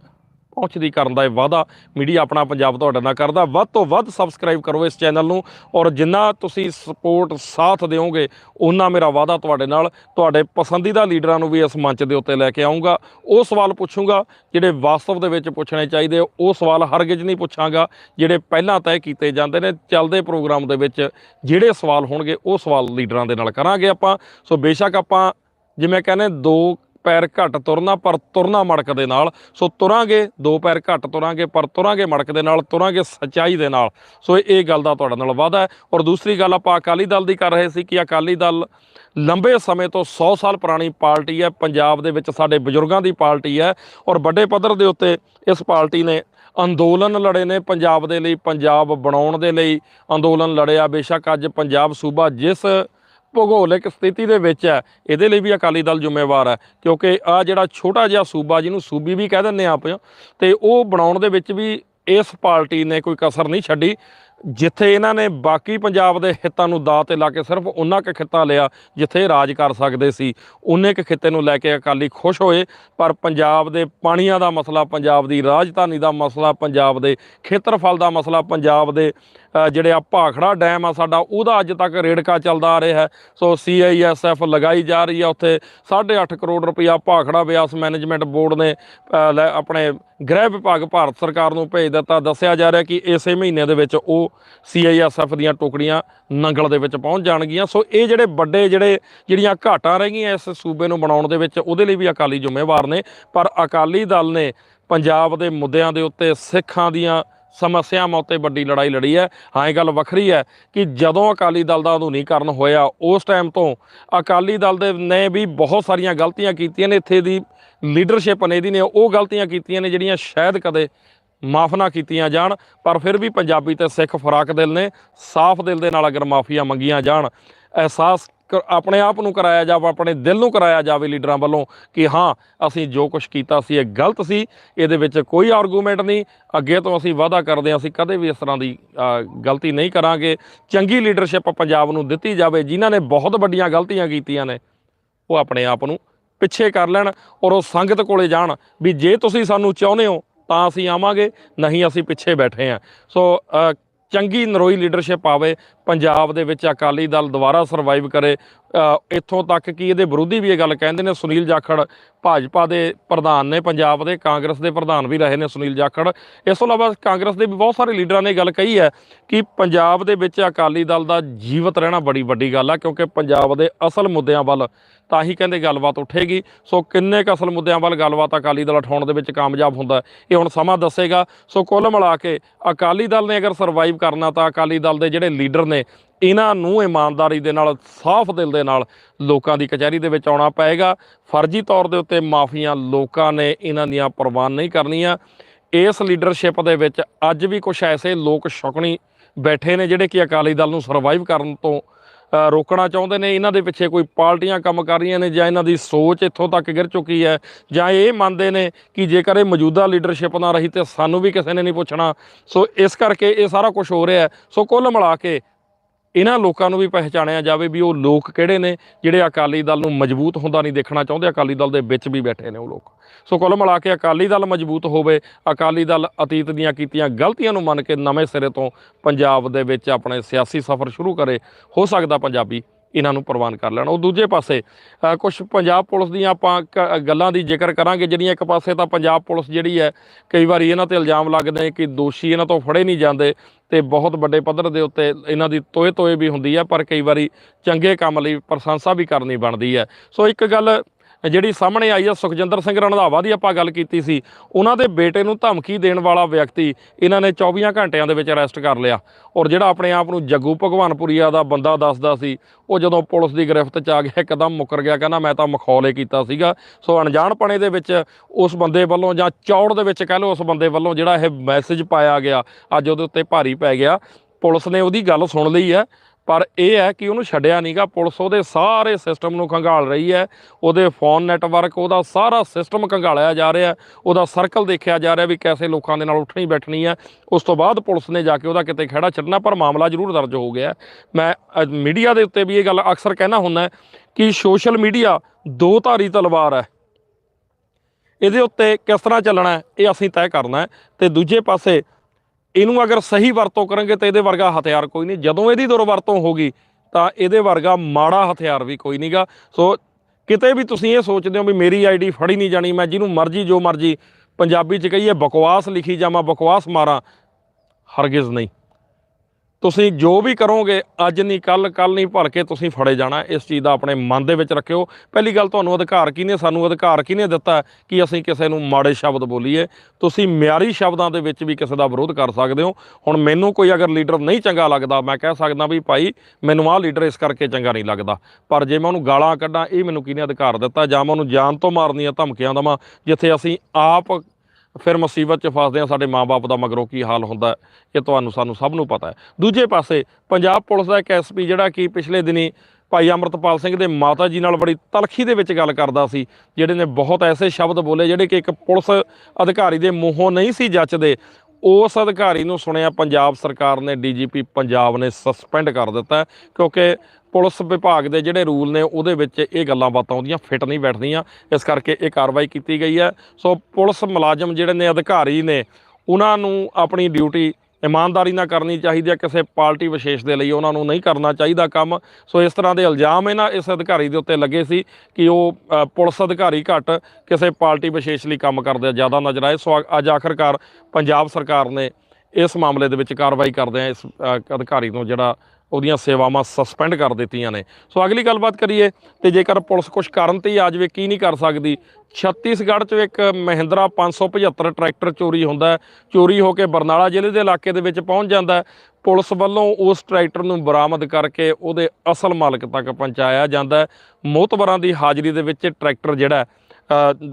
ਪਹੁੰਚਦੀ ਕਰਨ ਦਾ ਇਹ ਵਾਅਦਾ ਮੀਡੀਆ ਆਪਣਾ ਪੰਜਾਬ ਤੁਹਾਡੇ ਨਾਲ ਕਰਦਾ। ਵੱਧ ਤੋਂ ਵੱਧ ਸਬਸਕ੍ਰਾਈਬ ਕਰੋ ਇਸ ਚੈਨਲ ਨੂੰ ਔਰ ਜਿੰਨਾ ਤੁਸੀਂ ਸਪੋਰਟ ਸਾਥ ਦਿਓਗੇ ਉਹਨਾਂ ਮੇਰਾ ਵਾਅਦਾ ਤੁਹਾਡੇ ਨਾਲ, ਤੁਹਾਡੇ ਪਸੰਦੀਦਾ ਲੀਡਰਾਂ ਨੂੰ ਵੀ ਇਸ ਮੰਚ ਦੇ ਉੱਤੇ ਲੈ ਕੇ ਆਉਂਗਾ ਉਹ ਸਵਾਲ ਪੁੱਛੂੰਗਾ ਜਿਹੜੇ ਵਾਸਤਵ ਦੇ ਵਿੱਚ ਪੁੱਛਣੇ ਚਾਹੀਦੇ, ਉਹ ਸਵਾਲ ਹਰਗਿਜ਼ ਨਹੀਂ ਪੁੱਛਾਂਗਾ, ਜਿਹੜੇ ਪਹਿਲਾਂ ਤੈਅ ਕੀਤੇ ਜਾਂਦੇ ਨੇ, ਚੱਲਦੇ ਪ੍ਰੋਗਰਾਮ ਦੇ ਵਿੱਚ ਜਿਹੜੇ ਸਵਾਲ ਹੋਣਗੇ, ਉਹ ਸਵਾਲ ਲੀਡਰਾਂ ਦੇ ਨਾਲ ਕਰਾਂਗੇ ਆਪਾਂ। ਸੋ ਬੇਸ਼ੱਕ ਆਪਾਂ, ਜਿਵੇਂ ਕਹਿੰਦੇ ਦੋ ਪੈਰ ਘੱਟ ਤੁਰਨਾ, ਪਰ ਤੁਰਨਾ ਮੜਕ ਦੇ ਨਾਲ। ਸੋ ਤੁਰਾਂਗੇ, ਦੋ ਪੈਰ ਘੱਟ ਤੁਰਾਂਗੇ, ਪਰ ਤੁਰਾਂਗੇ ਮੜਕ ਦੇ ਨਾਲ, ਤੁਰਾਂਗੇ ਸੱਚਾਈ ਦੇ ਨਾਲ। ਸੋ ਇਹ ਗੱਲ ਦਾ ਤੁਹਾਡੇ ਨਾਲ ਵਾਅਦਾ ਹੈ। ਔਰ ਦੂਸਰੀ ਗੱਲ, ਆਪਾਂ ਅਕਾਲੀ ਦਲ ਦੀ ਕਰ ਰਹੇ ਸੀ ਕਿ ਅਕਾਲੀ ਦਲ ਲੰਬੇ ਸਮੇਂ ਤੋਂ 100 ਸਾਲ ਪੁਰਾਣੀ ਪਾਰਟੀ ਹੈ। ਪੰਜਾਬ ਦੇ ਵਿੱਚ ਸਾਡੇ ਬਜ਼ੁਰਗਾਂ ਦੀ ਪਾਰਟੀ ਹੈ। ਔਰ ਵੱਡੇ ਪੱਧਰ ਦੇ ਉੱਤੇ ਇਸ ਪਾਰਟੀ ਨੇ ਅੰਦੋਲਨ ਲੜੇ ਨੇ ਪੰਜਾਬ ਦੇ ਲਈ, ਪੰਜਾਬ ਬਣਾਉਣ ਦੇ ਲਈ ਅੰਦੋਲਨ ਲੜਿਆ। ਬੇਸ਼ੱਕ ਅੱਜ ਪੰਜਾਬ ਸੂਬਾ ਜਿਸ ਭੂਗੋਲਿਕ ਸਥਿਤੀ ਦੇ ਵਿੱਚ ਹੈ। ਇਹਦੇ ਲਈ ਵੀ ਅਕਾਲੀ ਦਲ ਜ਼ਿੰਮੇਵਾਰ ਹੈ, ਕਿਉਂਕਿ ਆ ਜਿਹੜਾ ਛੋਟਾ ਜਿਹਾ ਸੂਬਾ ਜਿਹਨੂੰ ਸੂਬੀ ਵੀ ਕਹਿ ਦਿੰਦੇ ਆ ਆਪਾਂ, ਤੇ ਉਹ ਬਣਾਉਣ ਦੇ ਵਿੱਚ ਵੀ ਇਸ ਪਾਰਟੀ ਨੇ ਕੋਈ ਕਸਰ ਨਹੀਂ ਛੱਡੀ। ਜਿੱਥੇ ਇਹਨਾਂ ਨੇ ਬਾਕੀ ਪੰਜਾਬ ਦੇ ਹਿੱਤਾਂ ਨੂੰ ਦਾਅ ਤੇ ਲਾ ਕੇ ਸਿਰਫ ਉਹਨਾਂ ਕੁ ਖਿੱਤਾ ਲਿਆ ਜਿੱਥੇ ਰਾਜ ਕਰ ਸਕਦੇ ਸੀ, ਉਹਨੇ ਕੁ ਖਿੱਤੇ ਨੂੰ ਲੈ ਕੇ ਅਕਾਲੀ ਖੁਸ਼ ਹੋਏ, ਪਰ ਪੰਜਾਬ ਦੇ ਪਾਣੀਆਂ ਦਾ ਮਸਲਾ, ਪੰਜਾਬ ਦੀ ਰਾਜਧਾਨੀ ਦਾ ਮਸਲਾ, ਪੰਜਾਬ ਦੇ ਖੇਤਰਫਲ ਦਾ ਮਸਲਾ, ਪੰਜਾਬ ਦੇ ਜਿਹੜੇ ਆ ਭਾਖੜਾ ਡੈਮ ਆ ਸਾਡਾ, ਉਹਦਾ ਅੱਜ ਤੱਕ ਰੇੜਕਾ ਚੱਲਦਾ ਆ ਰਿਹਾ ਹੈ। ਸੋ ਸੀਆਈਐਸਐਫ ਲਗਾਈ ਜਾ ਰਹੀ ਆ ਉੱਥੇ। 8.5 ਕਰੋੜ ਰੁਪਇਆ ਭਾਖੜਾ ਬਿਆਸ ਮੈਨੇਜਮੈਂਟ ਬੋਰਡ ਨੇ ਲੈ, ਆਪਣੇ ਗ੍ਰਹਿ ਵਿਭਾਗ ਭਾਰਤ ਸਰਕਾਰ ਨੂੰ ਭੇਜ ਦਿੱਤਾ। ਦੱਸਿਆ ਜਾ ਰਿਹਾ ਕਿ ਇਸੇ ਮਹੀਨੇ ਦੇ ਵਿੱਚ ਉਹ ਸੀਆਈਐਸਐਫ ਦੀਆਂ ਟੁਕੜੀਆਂ ਨੰਗਲ ਦੇ ਵਿੱਚ ਪਹੁੰਚ ਜਾਣਗੀਆਂ। ਸੋ ਇਹ ਜਿਹੜੇ ਵੱਡੇ ਜਿਹੜੇ ਜਿਹੜੀਆਂ ਘਾਟਾਂ ਰਹਿ ਗਈਆਂ ਇਸ ਸੂਬੇ ਨੂੰ ਬਣਾਉਣ ਦੇ ਵਿੱਚ, ਉਹਦੇ ਲਈ ਵੀ ਅਕਾਲੀ ਜ਼ਿੰਮੇਵਾਰ ਨੇ। ਪਰ ਅਕਾਲੀ ਦਲ ਨੇ ਪੰਜਾਬ ਦੇ ਮੁੱਦਿਆਂ ਦੇ ਉੱਤੇ ਸਿੱਖਾਂ ਦੀਆਂ ਸਮੱਸਿਆਵਾਂ ਉੱਤੇ ਵੱਡੀ ਲੜਾਈ ਲੜੀ ਹੈ। ਹਾਂ, ਇਹ ਗੱਲ ਵੱਖਰੀ ਹੈ ਕਿ ਜਦੋਂ ਅਕਾਲੀ ਦਲ ਦਾ ਆਧੁਨੀਕਰਨ ਹੋਇਆ, ਉਸ ਟਾਈਮ ਤੋਂ ਅਕਾਲੀ ਦਲ ਦੇ ਨੇ ਵੀ ਬਹੁਤ ਸਾਰੀਆਂ ਗਲਤੀਆਂ ਕੀਤੀਆਂ ਨੇ। ਇੱਥੇ ਦੀ ਲੀਡਰਸ਼ਿਪ ਨੇ ਇਹਦੀ ਨੇ ਉਹ ਗਲਤੀਆਂ ਕੀਤੀਆਂ ਨੇ ਜਿਹੜੀਆਂ ਸ਼ਾਇਦ ਕਦੇ ਮਾਫ ਨਾ ਕੀਤੀਆਂ ਜਾਣ, ਪਰ ਫਿਰ ਵੀ ਪੰਜਾਬੀ ਤੇ ਸਿੱਖ ਫਰਾਕ ਦਿਲ ਨੇ, ਸਾਫ਼ ਦਿਲ ਦੇ ਨਾਲ ਅਗਰ ਮਾਫੀਆਂ ਮੰਗੀਆਂ ਜਾਣ, ਅਹਿਸਾਸ ਕ- ਆਪਣੇ ਆਪ ਨੂੰ ਕਰਾਇਆ ਜਾਵੇ, ਆਪਣੇ ਦਿਲ ਨੂੰ ਕਰਾਇਆ ਜਾਵੇ ਲੀਡਰਾਂ ਵੱਲੋਂ ਕਿ ਹਾਂ, ਅਸੀਂ ਜੋ ਕੁਝ ਕੀਤਾ ਸੀ ਇਹ ਗਲਤ ਸੀ, ਇਹਦੇ ਵਿੱਚ ਕੋਈ ਆਰਗੂਮੈਂਟ ਨਹੀਂ, ਅੱਗੇ ਤੋਂ ਅਸੀਂ ਵਾਅਦਾ ਕਰਦੇ ਹਾਂ, ਅਸੀਂ ਕਦੇ ਵੀ ਇਸ ਤਰ੍ਹਾਂ ਦੀ ਗਲਤੀ ਨਹੀਂ ਕਰਾਂਗੇ। ਚੰਗੀ ਲੀਡਰਸ਼ਿਪ ਪੰਜਾਬ ਨੂੰ ਦਿੱਤੀ ਜਾਵੇ, ਜਿਨ੍ਹਾਂ ਨੇ ਬਹੁਤ ਵੱਡੀਆਂ ਗਲਤੀਆਂ ਕੀਤੀਆਂ ਨੇ, ਉਹ ਆਪਣੇ ਆਪ ਨੂੰ ਪਿੱਛੇ ਕਰ ਲੈਣ ਔਰ ਉਹ ਸੰਗਤ ਕੋਲੇ ਜਾਣ ਵੀ ਜੇ ਤੁਸੀਂ ਸਾਨੂੰ ਚਾਹੁੰਦੇ ਹੋ ਤਾਂ ਅਸੀਂ ਆਵਾਂਗੇ, ਨਹੀਂ ਅਸੀਂ ਪਿੱਛੇ ਬੈਠੇ ਹਾਂ ਸੋ ਚੰਗੀ ਨਰੋਈ ਲੀਡਰਸ਼ਿਪ ਆਵੇ, ਪੰਜਾਬ ਦੇ ਵਿੱਚ ਅਕਾਲੀ ਦਲ ਦੁਬਾਰਾ ਸਰਵਾਈਵ ਕਰੇ ਇੱਥੋਂ ਤੱਕ ਕਿ ਇਹਦੇ ਵਿਰੋਧੀ ਵੀ ਇਹ ਗੱਲ ਕਹਿੰਦੇ ਨੇ, ਸੁਨੀਲ ਜਾਖੜ ਭਾਜਪਾ ਦੇ ਪ੍ਰਧਾਨ ਨੇ, ਪੰਜਾਬ ਦੇ ਕਾਂਗਰਸ ਦੇ ਪ੍ਰਧਾਨ ਵੀ ਰਹੇ ਨੇ ਸੁਨੀਲ ਜਾਖੜ। ਇਸ ਤੋਂ ਇਲਾਵਾ ਕਾਂਗਰਸ ਦੇ ਵੀ ਬਹੁਤ ਸਾਰੇ ਲੀਡਰਾਂ ਨੇ ਗੱਲ ਕਹੀ ਹੈ ਕਿ ਪੰਜਾਬ ਦੇ ਵਿੱਚ ਅਕਾਲੀ ਦਲ ਦਾ ਜੀਵਤ ਰਹਿਣਾ ਬੜੀ ਵੱਡੀ ਗੱਲ ਆ, ਕਿਉਂਕਿ ਪੰਜਾਬ ਦੇ ਅਸਲ ਮੁੱਦਿਆਂ ਵੱਲ ਤਾਂ ਹੀ ਕਹਿੰਦੇ ਗੱਲਬਾਤ ਉੱਠੇਗੀ। ਸੋ ਕਿੰਨੇ ਕੁ ਅਸਲ ਮੁੱਦਿਆਂ ਵੱਲ ਗੱਲਬਾਤ ਅਕਾਲੀ ਦਲ ਉਠਾਉਣ ਦੇ ਵਿੱਚ ਕਾਮਯਾਬ ਹੁੰਦਾ ਇਹ ਹੁਣ ਸਮਾਂ ਦੱਸੇਗਾ। ਸੋ ਕੁੱਲ ਮਿਲਾ ਕੇ ਅਕਾਲੀ ਦਲ ਨੇ ਅਗਰ ਸਰਵਾਈਵ ਕਰਨਾ ਤਾਂ ਅਕਾਲੀ ਦਲ ਦੇ ਜਿਹੜੇ ਲੀਡਰ ਨੇ ਇਹਨਾਂ ਨੂੰ ਇਮਾਨਦਾਰੀ ਦੇ ਨਾਲ, ਸਾਫ਼ ਦਿਲ ਦੇ ਨਾਲ ਲੋਕਾਂ ਦੀ ਕਚਹਿਰੀ ਦੇ ਵਿੱਚ ਆਉਣਾ ਪਏਗਾ। ਫਰਜ਼ੀ ਤੌਰ ਦੇ ਉੱਤੇ ਮਾਫੀਆਂ ਲੋਕਾਂ ਨੇ ਇਹਨਾਂ ਦੀਆਂ ਪ੍ਰਵਾਨ ਨਹੀਂ ਕਰਨੀਆਂ। ਇਸ ਲੀਡਰਸ਼ਿਪ ਦੇ ਵਿੱਚ ਅੱਜ ਵੀ ਕੁਝ ਐਸੇ ਲੋਕ ਸ਼ੌਕਣੀ ਬੈਠੇ ਨੇ ਜਿਹੜੇ ਕਿ ਅਕਾਲੀ ਦਲ ਨੂੰ ਸਰਵਾਈਵ ਕਰਨ ਤੋਂ ਰੋਕਣਾ ਚਾਹੁੰਦੇ ਨੇ। ਇਹਨਾਂ ਦੇ ਪਿੱਛੇ ਕੋਈ ਪਾਰਟੀਆਂ ਕੰਮ ਕਰ ਰਹੀਆਂ ਨੇ ਜਾਂ ਇਹਨਾਂ ਦੀ ਸੋਚ ਇੱਥੋਂ ਤੱਕ ਗਿਰ ਚੁੱਕੀ ਹੈ ਜਾਂ ਇਹ ਮੰਨਦੇ ਨੇ ਕਿ ਜੇਕਰ ਇਹ ਮੌਜੂਦਾ ਲੀਡਰਸ਼ਿਪ ਨਾ ਰਹੀ ਤੇ ਸਾਨੂੰ ਵੀ ਕਿਸੇ ਨੇ ਨਹੀਂ ਪੁੱਛਣਾ। ਸੋ ਇਸ ਕਰਕੇ ਇਹ ਸਾਰਾ ਕੁਝ ਹੋ ਰਿਹਾ ਸੋ ਕੁੱਲ ਮਿਲਾ ਕੇ ਇਹਨਾਂ ਲੋਕਾਂ ਨੂੰ ਵੀ ਪਹਿਚਾਣਿਆ ਜਾਵੇ ਵੀ ਉਹ ਲੋਕ ਕਿਹੜੇ ਨੇ, ਜਿਹੜੇ ਅਕਾਲੀ ਦਲ ਨੂੰ ਮਜ਼ਬੂਤ ਹੁੰਦਾ ਨਹੀਂ ਦੇਖਣਾ ਚਾਹੁੰਦੇ, ਅਕਾਲੀ ਦਲ ਦੇ ਵਿੱਚ ਵੀ ਬੈਠੇ ਨੇ ਉਹ ਲੋਕ। ਸੋ ਕੁੱਲ ਮਿਲਾ ਕੇ ਅਕਾਲੀ ਦਲ ਮਜ਼ਬੂਤ ਹੋਵੇ, ਅਕਾਲੀ ਦਲ ਅਤੀਤ ਦੀਆਂ ਕੀਤੀਆਂ ਗਲਤੀਆਂ ਨੂੰ ਮੰਨ ਕੇ ਨਵੇਂ ਸਿਰੇ ਤੋਂ ਪੰਜਾਬ ਦੇ ਵਿੱਚ ਆਪਣੇ ਸਿਆਸੀ ਸਫ਼ਰ ਸ਼ੁਰੂ ਕਰੇ, ਹੋ ਸਕਦਾ ਪੰਜਾਬੀ ਇਹਨਾਂ ਨੂੰ ਪ੍ਰਵਾਨ ਕਰ ਲੈਣ। ਉਹ ਦੂਜੇ ਪਾਸੇ ਕੁਝ ਪੰਜਾਬ ਪੁਲਿਸ ਦੀਆਂ ਆਪਾਂ ਕ- ਗੱਲਾਂ ਦੀ ਜ਼ਿਕਰ ਕਰਾਂਗੇ, ਜਿਹੜੀਆਂ ਇੱਕ ਪਾਸੇ ਤਾਂ ਪੰਜਾਬ ਪੁਲਿਸ ਜਿਹੜੀ ਹੈ, ਕਈ ਵਾਰੀ ਇਹਨਾਂ ਤੇ ਇਲਜ਼ਾਮ ਲੱਗਦੇ ਕਿ ਦੋਸ਼ੀ ਇਹਨਾਂ ਤੋਂ ਫੜੇ ਨਹੀਂ ਜਾਂਦੇ ਤੇ ਬਹੁਤ ਵੱਡੇ ਪੱਧਰ ਦੇ ਉੱਤੇ ਇਹਨਾਂ ਦੀ ਤੋਏ ਤੋਏ ਵੀ ਹੁੰਦੀ ਹੈ ਪਰ ਕਈ ਵਾਰੀ ਚੰਗੇ ਕੰਮ ਲਈ ਪ੍ਰਸ਼ੰਸਾ ਵੀ ਕਰਨੀ ਬਣਦੀ ਹੈ। ਸੋ ਇੱਕ ਗੱਲ ਜਿਹੜੀ ਸਾਹਮਣੇ ਆਈ ਹੈ ਸੁਖਜਿੰਦਰ ਸਿੰਘ ਰੰਧਾਵਾ ਦੀ ਆਪਾਂ ਗੱਲ ਕੀਤੀ ਸੀ, ਉਹਨਾਂ ਦੇ ਬੇਟੇ ਨੂੰ ਧਮਕੀ ਦੇਣ ਵਾਲਾ ਵਿਅਕਤੀ ਇਹਨਾਂ ਨੇ 24 ਘੰਟਿਆਂ ਦੇ ਵਿੱਚ ਅਰੈਸਟ ਕਰ ਲਿਆ। ਔਰ ਜਿਹੜਾ ਆਪਣੇ ਆਪ ਨੂੰ ਜੱਗੂ ਭਗਵਾਨਪੁਰੀਆ ਦਾ ਬੰਦਾ ਦੱਸਦਾ ਸੀ, ਉਹ ਜਦੋਂ ਪੁਲਿਸ ਦੀ ਗ੍ਰਿਫਤ 'ਚ ਆ ਗਿਆ, ਇੱਕਦਮ ਮੁੱਕਰ ਗਿਆ, ਕਹਿੰਦਾ ਮੈਂ ਤਾਂ ਮਖੌਲੇ ਕੀਤਾ ਸੀਗਾ। ਸੋ ਅਣਜਾਣਪਣੇ ਦੇ ਵਿੱਚ ਉਸ ਬੰਦੇ ਵੱਲੋਂ ਜਾਂ ਚੌੜ ਦੇ ਵਿੱਚ ਕਹਿ ਲਓ ਉਸ ਬੰਦੇ ਵੱਲੋਂ ਜਿਹੜਾ ਇਹ ਮੈਸੇਜ ਪਾਇਆ ਗਿਆ, ਅੱਜ ਉਹਦੇ ਉੱਤੇ ਭਾਰੀ ਪੈ ਗਿਆ। ਪੁਲਿਸ ਨੇ ਉਹਦੀ ਗੱਲ ਸੁਣ ਲਈ ਹੈ। ਪਰ ਇਹ ਹੈ ਕਿ ਉਹਨੂੰ ਛੱਡਿਆ ਨਹੀਂਗਾ ਪੁਲਿਸ ਉਹਦੇ ਸਾਰੇ ਸਿਸਟਮ ਨੂੰ ਖੰਗਾਲ ਰਹੀ ਹੈ। ਉਹਦੇ ਫੋਨ ਨੈਟਵਰਕ ਉਹਦਾ ਸਾਰਾ ਸਿਸਟਮ ਖੰਗਾਲਿਆ ਜਾ ਰਿਹਾ। ਉਹਦਾ ਸਰਕਲ ਦੇਖਿਆ ਜਾ ਰਿਹਾ ਵੀ ਕੈਸੇ ਲੋਕਾਂ ਦੇ ਨਾਲ ਉੱਠਣੀ ਬੈਠਣੀ ਹੈ। ਉਸ ਤੋਂ ਬਾਅਦ ਪੁਲਿਸ ਨੇ ਜਾ ਕੇ ਉਹਦਾ ਕਿਤੇ ਖੜਾ ਛੱਡਣਾ, ਪਰ ਮਾਮਲਾ ਜ਼ਰੂਰ ਦਰਜ ਹੋ ਗਿਆ। ਮੈਂ ਮੀਡੀਆ ਦੇ ਉੱਤੇ ਵੀ ਇਹ ਗੱਲ ਅਕਸਰ ਕਹਿਣਾ ਹੁੰਦਾ ਕਿ ਸੋਸ਼ਲ ਮੀਡੀਆ ਦੋ ਧਾਰੀ ਤਲਵਾਰ ਹੈ। ਇਹਦੇ ਉੱਤੇ ਕਿਸ ਤਰ੍ਹਾਂ ਚੱਲਣਾ ਇਹ ਅਸੀਂ ਤੈਅ ਕਰਨਾ ਹੈ। ਤੇ ਦੂਜੇ ਪਾਸੇ ਇਹਨੂੰ ਅਗਰ ਸਹੀ ਵਰਤੋਂ ਕਰਾਂਗੇ ਤਾਂ ਇਹਦੇ ਵਰਗਾ ਹਥਿਆਰ ਕੋਈ ਨਹੀਂ। ਜਦੋਂ ਇਹਦੀ ਦੁਰਵਰਤੋਂ ਹੋਗੀ ਤਾਂ ਇਹਦੇ ਵਰਗਾ ਮਾੜਾ ਹਥਿਆਰ ਵੀ ਕੋਈ ਨਹੀਂਗਾ ਸੋ ਕਿਤੇ ਵੀ ਤੁਸੀਂ ਇਹ ਸੋਚਦੇ ਹੋ ਵੀ ਮੇਰੀ ਆਈਡੀ ਫੜੀ ਨਹੀਂ ਜਾਣੀ, ਮੈਂ ਜਿਹਨੂੰ ਮਰਜ਼ੀ, ਜੋ ਮਰਜ਼ੀ ਪੰਜਾਬੀ ਚ ਕਹੀਏ, ਬਕਵਾਸ ਲਿਖੀ ਜਾਵਾਂ, ਬਕਵਾਸ ਮਾਰਾਂ, ਹਰਗਿਜ਼ ਨਹੀਂ। ਤੁਸੀਂ ਜੋ ਵੀ ਕਰੋਗੇ, ਅੱਜ ਨਹੀਂ ਕੱਲ ਕੱਲ ਨਹੀਂ ਭਲਕੇ ਤੁਸੀਂ ਫੜੇ ਜਾਣਾ। ਇਸ ਚੀਜ਼ ਦਾ ਆਪਣੇ ਮਨ ਦੇ ਵਿੱਚ ਰੱਖਿਓ। ਪਹਿਲੀ ਗੱਲ ਤੁਹਾਨੂੰ ਅਧਿਕਾਰ ਕਿਹਨੇ, ਸਾਨੂੰ ਅਧਿਕਾਰ ਕਿਹਨੇ ਦਿੱਤਾ ਕਿ ਅਸੀਂ ਕਿਸੇ ਨੂੰ ਮਾੜੇ ਸ਼ਬਦ ਬੋਲੀਏ? ਤੁਸੀਂ ਮਿਆਰੀ ਸ਼ਬਦਾਂ ਦੇ ਵਿੱਚ ਵੀ ਕਿਸੇ ਦਾ ਵਿਰੋਧ ਕਰ ਸਕਦੇ ਹੋ। ਹੁਣ ਮੈਨੂੰ ਕੋਈ ਅਗਰ ਲੀਡਰ ਨਹੀਂ ਚੰਗਾ ਲੱਗਦਾ, ਮੈਂ ਕਹਿ ਸਕਦਾ ਵੀ ਭਾਈ, ਮੈਨੂੰ ਆਹ ਲੀਡਰ ਇਸ ਕਰਕੇ ਚੰਗਾ ਨਹੀਂ ਲੱਗਦਾ। ਪਰ ਜੇ ਮੈਂ ਉਹਨੂੰ ਗਾਲਾਂ ਕੱਢਾਂ, ਇਹ ਮੈਨੂੰ ਕਿਹਨੇ ਅਧਿਕਾਰ ਦਿੱਤਾ? ਜਾਂ ਮੈਂ ਉਹਨੂੰ ਜਾਨ ਤੋਂ ਮਾਰਨੀਆਂ ਧਮਕੀਆਂ ਦੇਵਾਂ, ਜਿੱਥੇ ਅਸੀਂ ਆਪ ਫਿਰ ਮੁਸੀਬਤ 'ਚ ਫਸਦੇ ਆ ਸਾਡੇ ਮਾਪੇ ਦਾ ਮਗਰੋਂ ਕੀ ਹਾਲ ਹੁੰਦਾ ਇਹ ਤੁਹਾਨੂੰ, ਸਾਨੂੰ ਸਭ ਨੂੰ ਪਤਾ ਹੈ। ਦੂਜੇ ਪਾਸੇ ਪੰਜਾਬ ਪੁਲਿਸ ਦਾ ਇੱਕ ਐਸਪੀ ਜਿਹੜਾ ਕਿ ਪਿਛਲੇ ਦਿਨੀ ਭਾਈ ਅਮਰਤਪਾਲ ਸਿੰਘ ਦੇ ਮਾਤਾ ਜੀ ਨਾਲ ਬੜੀ ਤਲਖੀ ਦੇ ਵਿੱਚ ਗੱਲ ਕਰਦਾ ਸੀ, ਜਿਹੜੇ ਨੇ ਬਹੁਤ ਐਸੇ ਸ਼ਬਦ ਬੋਲੇ, ਜਿਹੜੇ ਕਿ ਇੱਕ ਪੁਲਿਸ ਅਧਿਕਾਰੀ ਦੇ ਮੂੰਹੋਂ ਨਹੀਂ ਸੀ ਜੱਚਦੇ। ਉਸ ਅਧਿਕਾਰੀ ਨੂੰ ਸੁਣਿਆ ਪੰਜਾਬ ਸਰਕਾਰ ਨੇ ਡੀਜੀਪੀ ਪੰਜਾਬ ਨੇ ਸਸਪੈਂਡ ਕਰ ਦਿੱਤਾ ਕਿਉਂਕਿ ਪੁਲਿਸ ਵਿਭਾਗ ਦੇ ਜਿਹੜੇ ਰੂਲ ਨੇ ਉਹਦੇ ਵਿੱਚ ਇਹ ਗੱਲਾਂ ਬਾਤਾਂ ਆਉਂਦੀਆਂ, ਫਿੱਟ ਨਹੀਂ ਬੈਠਦੀਆਂ, ਇਸ ਕਰਕੇ ਇਹ ਕਾਰਵਾਈ ਕੀਤੀ ਗਈ ਹੈ। ਸੋ ਪੁਲਿਸ ਮੁਲਾਜ਼ਮ ਜਿਹੜੇ ਨੇ ਅਧਿਕਾਰੀ ਨੇ, ਉਹਨਾਂ ਨੂੰ ਆਪਣੀ ਡਿਊਟੀ ਇਮਾਨਦਾਰੀ ਨਾਲ ਕਰਨੀ ਚਾਹੀਦੀ ਹੈ, ਕਿਸੇ ਪਾਰਟੀ ਵਿਸ਼ੇਸ਼ ਦੇ ਲਈ ਉਹਨਾਂ ਨੂੰ ਨਹੀਂ ਕਰਨਾ ਚਾਹੀਦਾ ਕੰਮ। ਸੋ ਇਸ ਤਰ੍ਹਾਂ ਦੇ ਇਲਜ਼ਾਮ ਇਹਨਾਂ ਇਸ ਅਧਿਕਾਰੀ ਦੇ ਉੱਤੇ ਲੱਗੇ ਸੀ ਕਿ ਉਹ ਪੁਲਿਸ ਅਧਿਕਾਰੀ ਘੱਟ ਕਿਸੇ ਪਾਰਟੀ ਵਿਸ਼ੇਸ਼ ਲਈ ਕੰਮ ਕਰਦੇ ਜ਼ਿਆਦਾ ਨਜ਼ਰ ਆਏ। ਸੋ ਅੱਜ ਆਖਰਕਾਰ ਪੰਜਾਬ ਸਰਕਾਰ ਨੇ ਇਸ ਮਾਮਲੇ ਦੇ ਵਿੱਚ ਕਾਰਵਾਈ ਕਰਦੇ ਆ, ਇਸ ਅਧਿਕਾਰੀ ਨੂੰ ਜਿਹੜਾ ਉਹਦੀਆਂ ਸੇਵਾਵਾਂ ਸਸਪੈਂਡ ਕਰ ਦਿੱਤੀਆਂ ਨੇ। ਸੋ ਅਗਲੀ ਗੱਲਬਾਤ ਕਰੀਏ ਤੇ ਜੇਕਰ ਪੁਲਿਸ ਕੁਝ ਕਰਨ ਤੇ ਹੀ ਆ ਜਾਵੇ, ਕੀ ਨਹੀਂ ਕਰ ਸਕਦੀ? ਛੱਤੀਸਗੜ੍ਹ 'ਚ ਇੱਕ ਮਹਿੰਦਰਾ 575 ਟਰੈਕਟਰ ਚੋਰੀ ਹੁੰਦਾ ਚੋਰੀ ਹੋ ਕੇ ਬਰਨਾਲਾ ਜ਼ਿਲ੍ਹੇ ਦੇ ਇਲਾਕੇ ਦੇ ਵਿੱਚ ਪਹੁੰਚ ਜਾਂਦਾ ਪੁਲਿਸ ਵੱਲੋਂ ਉਸ ਟਰੈਕਟਰ ਨੂੰ ਬਰਾਮਦ ਕਰਕੇ ਉਹਦੇ ਅਸਲ ਮਾਲਕ ਤੱਕ ਪਹੁੰਚਾਇਆ ਜਾਂਦਾ ਹੈ। ਮੋਤਬਰਾਂ ਦੀ ਹਾਜ਼ਰੀ ਦੇ ਵਿੱਚ ਟਰੈਕਟਰ ਜਿਹੜਾ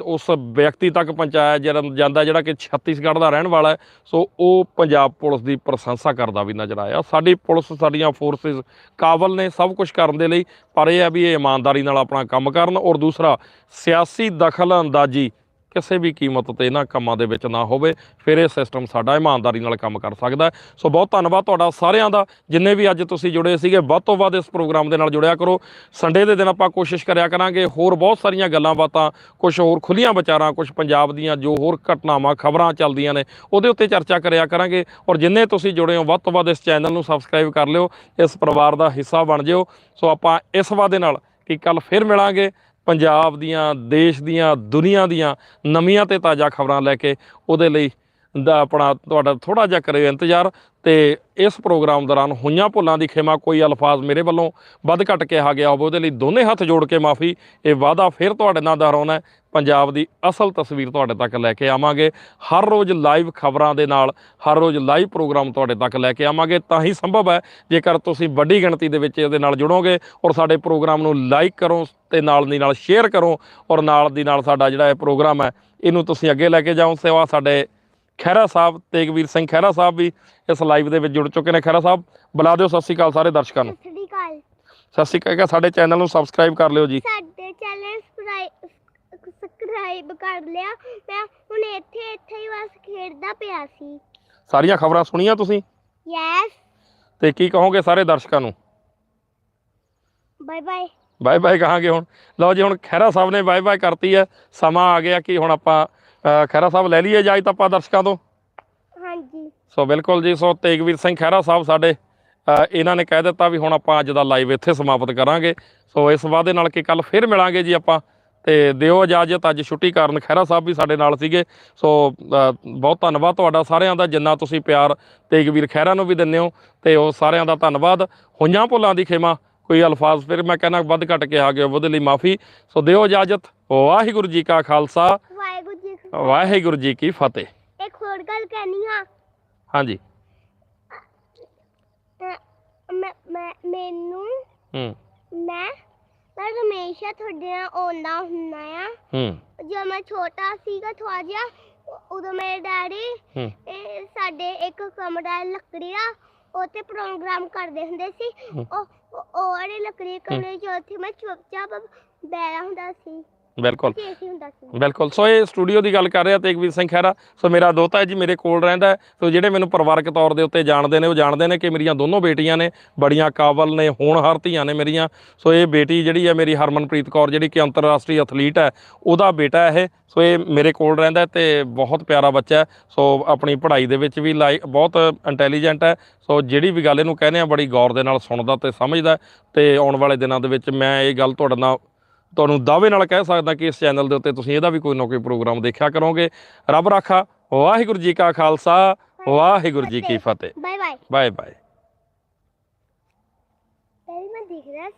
ਉਸ ਵਿਅਕਤੀ ਤੱਕ ਪਹੁੰਚਾਇਆ ਜਿਹੜਾ- ਜਾਂਦਾ ਜਿਹੜਾ ਕਿ ਛੱਤੀਸਗੜ੍ਹ ਦਾ ਰਹਿਣ ਵਾਲਾ ਹੈ। ਸੋ ਉਹ ਪੰਜਾਬ ਪੁਲਿਸ ਦੀ ਪ੍ਰਸ਼ੰਸਾ ਕਰਦਾ ਵੀ ਨਜ਼ਰ ਆਇਆ। ਸਾਡੀ ਪੁਲਿਸ, ਸਾਡੀਆਂ ਫੋਰਸਿਸ ਕਾਬਲ ਨੇ ਸਭ ਕੁਝ ਕਰਨ ਦੇ ਲਈ, ਪਰ ਇਹ ਹੈ ਵੀ ਇਹ ਇਮਾਨਦਾਰੀ ਨਾਲ ਆਪਣਾ ਕੰਮ ਕਰਨ ਔਰ ਦੂਸਰਾ ਸਿਆਸੀ ਦਖਲ ਅੰਦਾਜ਼ੀ ਕਿਸੇ ਵੀ ਕੀਮਤ ਤੇ ਇਹਨਾਂ ਕੰਮਾਂ ਦੇ ਵਿੱਚ ਨਾ ਹੋਵੇ, ਫਿਰ ਇਹ ਸਿਸਟਮ ਸਾਡਾ ਇਮਾਨਦਾਰੀ ਨਾਲ ਕੰਮ ਕਰ ਸਕਦਾ ਸੋ ਬਹੁਤ ਧੰਨਵਾਦ ਤੁਹਾਡਾ ਸਾਰਿਆਂ ਦਾ, ਜਿੰਨੇ ਵੀ ਅੱਜ ਤੁਸੀਂ ਜੁੜੇ ਸੀਗੇ, ਵੱਧ ਤੋਂ ਵੱਧ ਇਸ ਪ੍ਰੋਗਰਾਮ ਦੇ ਨਾਲ ਜੁੜਿਆ ਕਰੋ। ਸੰਡੇ ਦੇ ਦਿਨ ਆਪਾਂ ਕੋਸ਼ਿਸ਼ ਕਰਿਆ ਕਰਾਂਗੇ ਹੋਰ ਬਹੁਤ ਸਾਰੀਆਂ ਗੱਲਾਂ ਬਾਤਾਂ ਕੁਝ ਹੋਰ ਖੁੱਲੀਆਂ ਵਿਚਾਰਾਂ ਕੁਝ ਪੰਜਾਬ ਦੀਆਂ ਜੋ ਹੋਰ ਘਟਨਾਵਾਂ, ਖਬਰਾਂ ਚੱਲਦੀਆਂ ਨੇ, ਉਹਦੇ ਉੱਤੇ ਚਰਚਾ ਕਰਿਆ ਕਰਾਂਗੇ। ਔਰ ਜਿੰਨੇ ਤੁਸੀਂ ਜੁੜੇ ਹੋ, ਵੱਧ ਤੋਂ ਵੱਧ ਇਸ ਚੈਨਲ ਨੂੰ ਸਬਸਕ੍ਰਾਈਬ ਕਰ ਲਿਓ, ਇਸ ਪਰਿਵਾਰ ਦਾ ਹਿੱਸਾ ਬਣ ਜਿਓ। ਸੋ ਆਪਾਂ ਇਸ ਵਾਅਦੇ ਨਾਲ ਕਿ ਕੱਲ ਫਿਰ ਮਿਲਾਂਗੇ। ਪੰਜਾਬ ਦੀਆਂ ਦੇਸ਼ ਦੀਆਂ ਦੁਨੀਆ ਦੀਆਂ ਨਵੀਆਂ ਤੇ ਤਾਜ਼ਾ ਖਬਰਾਂ ਲੈ ਕੇ ਉਹਦੇ ਲਈ ਦਾ ਆਪਣਾ ਤੁਹਾਡਾ ਥੋੜਾ ਜਿਹਾ ਕਰਿਓ ਇੰਤਜ਼ਾਰ ਤੇ ਇਸ ਪ੍ਰੋਗਰਾਮ ਦੌਰਾਨ ਹੋਈਆਂ ਭੁੱਲਾਂ ਦੀ ਖਿਮਾ ਕੋਈ ਅਲਫਾਜ਼ ਮੇਰੇ ਵੱਲੋਂ ਵੱਧ ਘੱਟ ਕਿਹਾ ਗਿਆ ਹੋਵੇ, ਉਹਦੇ ਲਈ ਦੋਨੇ ਹੱਥ ਜੋੜ ਕੇ ਮਾਫੀ, ਇਹ ਵਾਅਦਾ ਫਿਰ ਤੁਹਾਡੇ ਨਾਲ ਦੁਹਰਾਉਣਾ ਪੰਜਾਬ ਦੀ ਅਸਲ ਤਸਵੀਰ ਤੁਹਾਡੇ ਤੱਕ ਲੈ ਕੇ ਆਵਾਂਗੇ। ਹਰ ਰੋਜ਼ ਲਾਈਵ ਖਬਰਾਂ ਦੇ ਨਾਲ, ਹਰ ਰੋਜ਼ ਲਾਈਵ ਪ੍ਰੋਗਰਾਮ ਤੁਹਾਡੇ ਤੱਕ ਲੈ ਕੇ ਆਵਾਂਗੇ। ਤਾਂ ਹੀ ਸੰਭਵ ਹੈ, ਜੇਕਰ ਤੁਸੀਂ ਵੱਡੀ ਗਿਣਤੀ ਦੇ ਵਿੱਚ ਇਹਦੇ ਨਾਲ ਜੁੜੋਗੇ ਔਰ ਸਾਡੇ ਪ੍ਰੋਗਰਾਮ ਨੂੰ ਲਾਈਕ ਕਰੋ ਤੇ ਨਾਲ ਦੀ ਨਾਲ ਸ਼ੇਅਰ ਕਰੋ ਔਰ ਨਾਲ ਦੀ ਨਾਲ ਸਾਡਾ ਜਿਹੜਾ ਇਹ ਪ੍ਰੋਗਰਾਮ ਹੈ, ਇਹਨੂੰ ਤੁਸੀਂ ਅੱਗੇ ਲੈ ਕੇ ਜਾਓ। ਸੇਵਾ ਸਾਡੇ ਖਹਿਰਾ ਸਾਹਿਬ ਤੇਗਵੀਰ ਸਿੰਘ ਖਹਿਰਾ ਸਾਹਿਬ ਵੀ ਇਸ ਲਾਈਵ ਦੇ ਵਿੱਚ ਜੁੜ ਚੁੱਕੇ ਨੇ। ਖਹਿਰਾ ਸਾਹਿਬ ਬੁਲਾ ਦਿਓ ਸਤਿ ਸ਼੍ਰੀ ਅਕਾਲ ਸਾਰੇ ਦਰਸ਼ਕਾਂ ਨੂੰ। ਸਤਿ ਸ੍ਰੀ ਅਕਾਲ। ਸਤਿ ਸ਼੍ਰੀ ਅਕਾਲ ਸਾਡੇ ਚੈਨਲ ਨੂੰ ਸਬਸਕ੍ਰਾਈਬ ਕਰ ਲਿਓ ਜੀ। ਸਾਡੇ ਚੈਨਲ ਸਬਸਕ੍ਰਾਈਬ ਕਰ ਲਿਆ। ਮੈਂ ਹੁਣ ਇੱਥੇ ਇੱਥੇ ਹੀ ਬਸ ਖੇਡਦਾ ਪਿਆ ਸੀ। ਸਾਰੀਆਂ ਖਬਰਾਂ ਸੁਣੀਆਂ ਤੁਸੀਂ? ਯੈਸ ਤੇ ਕੀ ਕਹੋਗੇ ਸਾਰੇ ਦਰਸ਼ਕਾਂ ਨੂੰ? ਬਾਏ ਬਾਏ ਬਾਏ ਬਾਏ ਕਹਾਂਗੇ ਹੁਣ। ਲਓ ਜੀ ਹੁਣ ਖਹਿਰਾ ਸਾਹਿਬ ਨੇ ਬਾਏ ਬਾਏ ਕਰਤੀ ਹੈ। ਸਮਾਂ ਆ ਗਿਆ ਕਿ ਹੁਣ ਆਪਾਂ ਅ, ਖਹਿਰਾ ਸਾਹਿਬ ਲੈ ਲਈਏ ਇਜਾਜ਼ਤ ਆਪਾਂ ਦਰਸ਼ਕਾਂ ਤੋਂ? ਹਾਂਜੀ। ਸੋ ਬਿਲਕੁਲ ਜੀ ਸੋ ਤੇਗਵੀਰ ਸਿੰਘ ਖਹਿਰਾ ਸਾਹਿਬ ਸਾਡੇ ਇਹਨਾਂ ਨੇ ਕਹਿ ਦਿੱਤਾ ਵੀ ਹੁਣ ਆਪਾਂ ਅੱਜ ਦਾ ਲਾਈਵ ਇੱਥੇ ਸਮਾਪਤ ਕਰਾਂਗੇ। ਸੋ ਇਸ ਵਾਅਦੇ ਨਾਲ ਕਿ ਕੱਲ ਫਿਰ ਮਿਲਾਂਗੇ ਜੀ ਆਪਾਂ ਤੇ ਦਿਓ ਇਜਾਜ਼ਤ। ਅੱਜ ਛੁੱਟੀ ਕਾਰਨ ਖਹਿਰਾ ਸਾਹਿਬ ਵੀ ਸਾਡੇ ਨਾਲ ਸੀਗੇ। ਸੋ ਬਹੁਤ ਧੰਨਵਾਦ ਤੁਹਾਡਾ ਸਾਰਿਆਂ ਦਾ ਜਿੰਨਾ ਤੁਸੀਂ ਪਿਆਰ ਤੇਗਵੀਰ ਖਹਿਰਾ ਨੂੰ ਵੀ ਦਿੰਦੇ ਹੋ ਤੇ ਉਹ ਸਾਰਿਆਂ ਦਾ ਧੰਨਵਾਦ। ਹੋਈਆਂ ਭੁੱਲਾਂ ਦੀ ਖਿਮਾ ਕੋਈ ਅਲਫਾਜ਼ ਫਿਰ ਮੈਂ ਕਹਿੰਦਾ ਵੱਧ ਘੱਟ ਕੇ ਆ ਗਿਆ ਉਹਦੇ ਲਈ ਮਾਫੀ। ਸੋ ਦਿਓ ਇਜਾਜ਼ਤ। ਵਾਹਿਗੁਰੂ ਜੀ ਕਾ ਖਾਲਸਾ। ਵਾਹਿਗੁਰੂ ਜੀ ਕੀ ਫਤਿਹ। ਇੱਕ ਹੋਰ ਗੱਲ ਕਹਿਣੀ ਆ। ਹਾਂਜੀ। ਮੈਂ ਮੈਨੂੰ ਹੂੰ। ਮੈਂ ਮੈਂ ਹਮੇਸ਼ਾ ਤੁਹਾਡੇ ਨਾਲ ਆਉਂਦਾ ਹੁੰਦਾ ਆ। ਹੂੰ। ਜਦੋਂ ਮੈਂ ਛੋਟਾ ਸੀਗਾ ਥੋੜਾ ਜਿਹਾ ਉਦੋਂ ਮੇਰੇ ਡੈਡੀ ਸਾਡੇ ਇੱਕ ਕਮਰਾ ਲੱਕੜੀ ਦਾ ਉੱਥੇ ਪ੍ਰੋਗਰਾਮ ਕਰਦੇ ਹੁੰਦੇ ਸੀ। ਉਹ ਉਹ ਵਾਲੀ ਲੱਕੜੀ ਕਮਰੇ ਚ ਉੱਥੇ ਮੈਂ ਚੁੱਪਚਾਪ ਬੈਠਾ ਹੁੰਦਾ ਸੀ। ਬਿਲਕੁਲ। ਬਿਲਕੁਲ। ਸੋ ਇਹ ਸਟੂਡੀਓ ਦੀ ਗੱਲ ਕਰ ਰਿਹਾ ਤੇਗਵੀਰ ਸਿੰਘ ਖਹਿਰਾ। ਸੋ ਮੇਰਾ ਦੋਤਾ ਹੈ ਜੀ ਮੇਰੇ ਕੋਲ ਰਹਿੰਦਾ। ਸੋ ਜਿਹੜੇ ਮੈਨੂੰ ਪਰਿਵਾਰਕ ਤੌਰ ਦੇ ਉੱਤੇ ਜਾਣਦੇ ਨੇ ਉਹ ਜਾਣਦੇ ਨੇ ਕਿ ਮੇਰੀਆਂ ਦੋਨੋਂ ਬੇਟੀਆਂ ਨੇ ਬੜੀਆਂ ਕਾਬਲ ਨੇ ਹੋਣਹਾਰ ਧੀਆਂ ਨੇ ਮੇਰੀਆਂ। ਸੋ ਇਹ ਬੇਟੀ ਜਿਹੜੀ ਹੈ ਮੇਰੀ ਹਰਮਨਪ੍ਰੀਤ ਕੌਰ ਜਿਹੜੀ ਕਿ ਅੰਤਰਰਾਸ਼ਟਰੀ ਐਥਲੀਟ ਹੈ ਉਹਦਾ ਬੇਟਾ ਇਹ। ਸੋ ਇਹ ਮੇਰੇ ਕੋਲ ਰਹਿੰਦਾ ਤੇ ਬਹੁਤ ਪਿਆਰਾ ਬੱਚਾ ਹੈ। ਸੋ ਆਪਣੀ ਪੜ੍ਹਾਈ ਦੇ ਵਿੱਚ ਵੀ ਲਾਈ ਬਹੁਤ ਇੰਟੈਲੀਜੈਂਟ ਹੈ। ਸੋ ਜਿਹੜੀ ਵੀ ਗੱਲ ਇਹਨੂੰ ਕਹਿੰਦੇ ਆ ਬੜੀ ਗੌਰ ਦੇ ਨਾਲ ਸੁਣਦਾ ਤੇ ਸਮਝਦਾ ਤੇ ਆਉਣ ਵਾਲੇ ਦਿਨਾਂ ਦੇ ਵਿੱਚ ਮੈਂ ਇਹ ਗੱਲ ਤੁਹਾਡੇ ਨਾਲ ਤੁਹਾਨੂੰ ਦਾਅਵੇ ਨਾਲ ਕਹਿ ਸਕਦਾ ਕਿ ਇਸ ਚੈਨਲ ਦੇ ਉੱਤੇ ਤੁਸੀਂ ਇਹਦਾ ਵੀ ਕੋਈ ਨਾ ਕੋਈ ਪ੍ਰੋਗਰਾਮ ਦੇਖਿਆ ਕਰੋਗੇ। ਰੱਬ ਰਾਖਾ ਵਾਹਿਗੁਰੂ ਜੀ ਕਾ ਖਾਲਸਾ ਵਾਹਿਗੁਰੂ ਜੀ ਕੀ ਫਤਿਹ। ਬਾਏ ਬਾਏ ਬਾਏ ਬਾਏ ਪਹਿਲੇ ਮੈਂ ਦੇਖ ਰਿਹਾ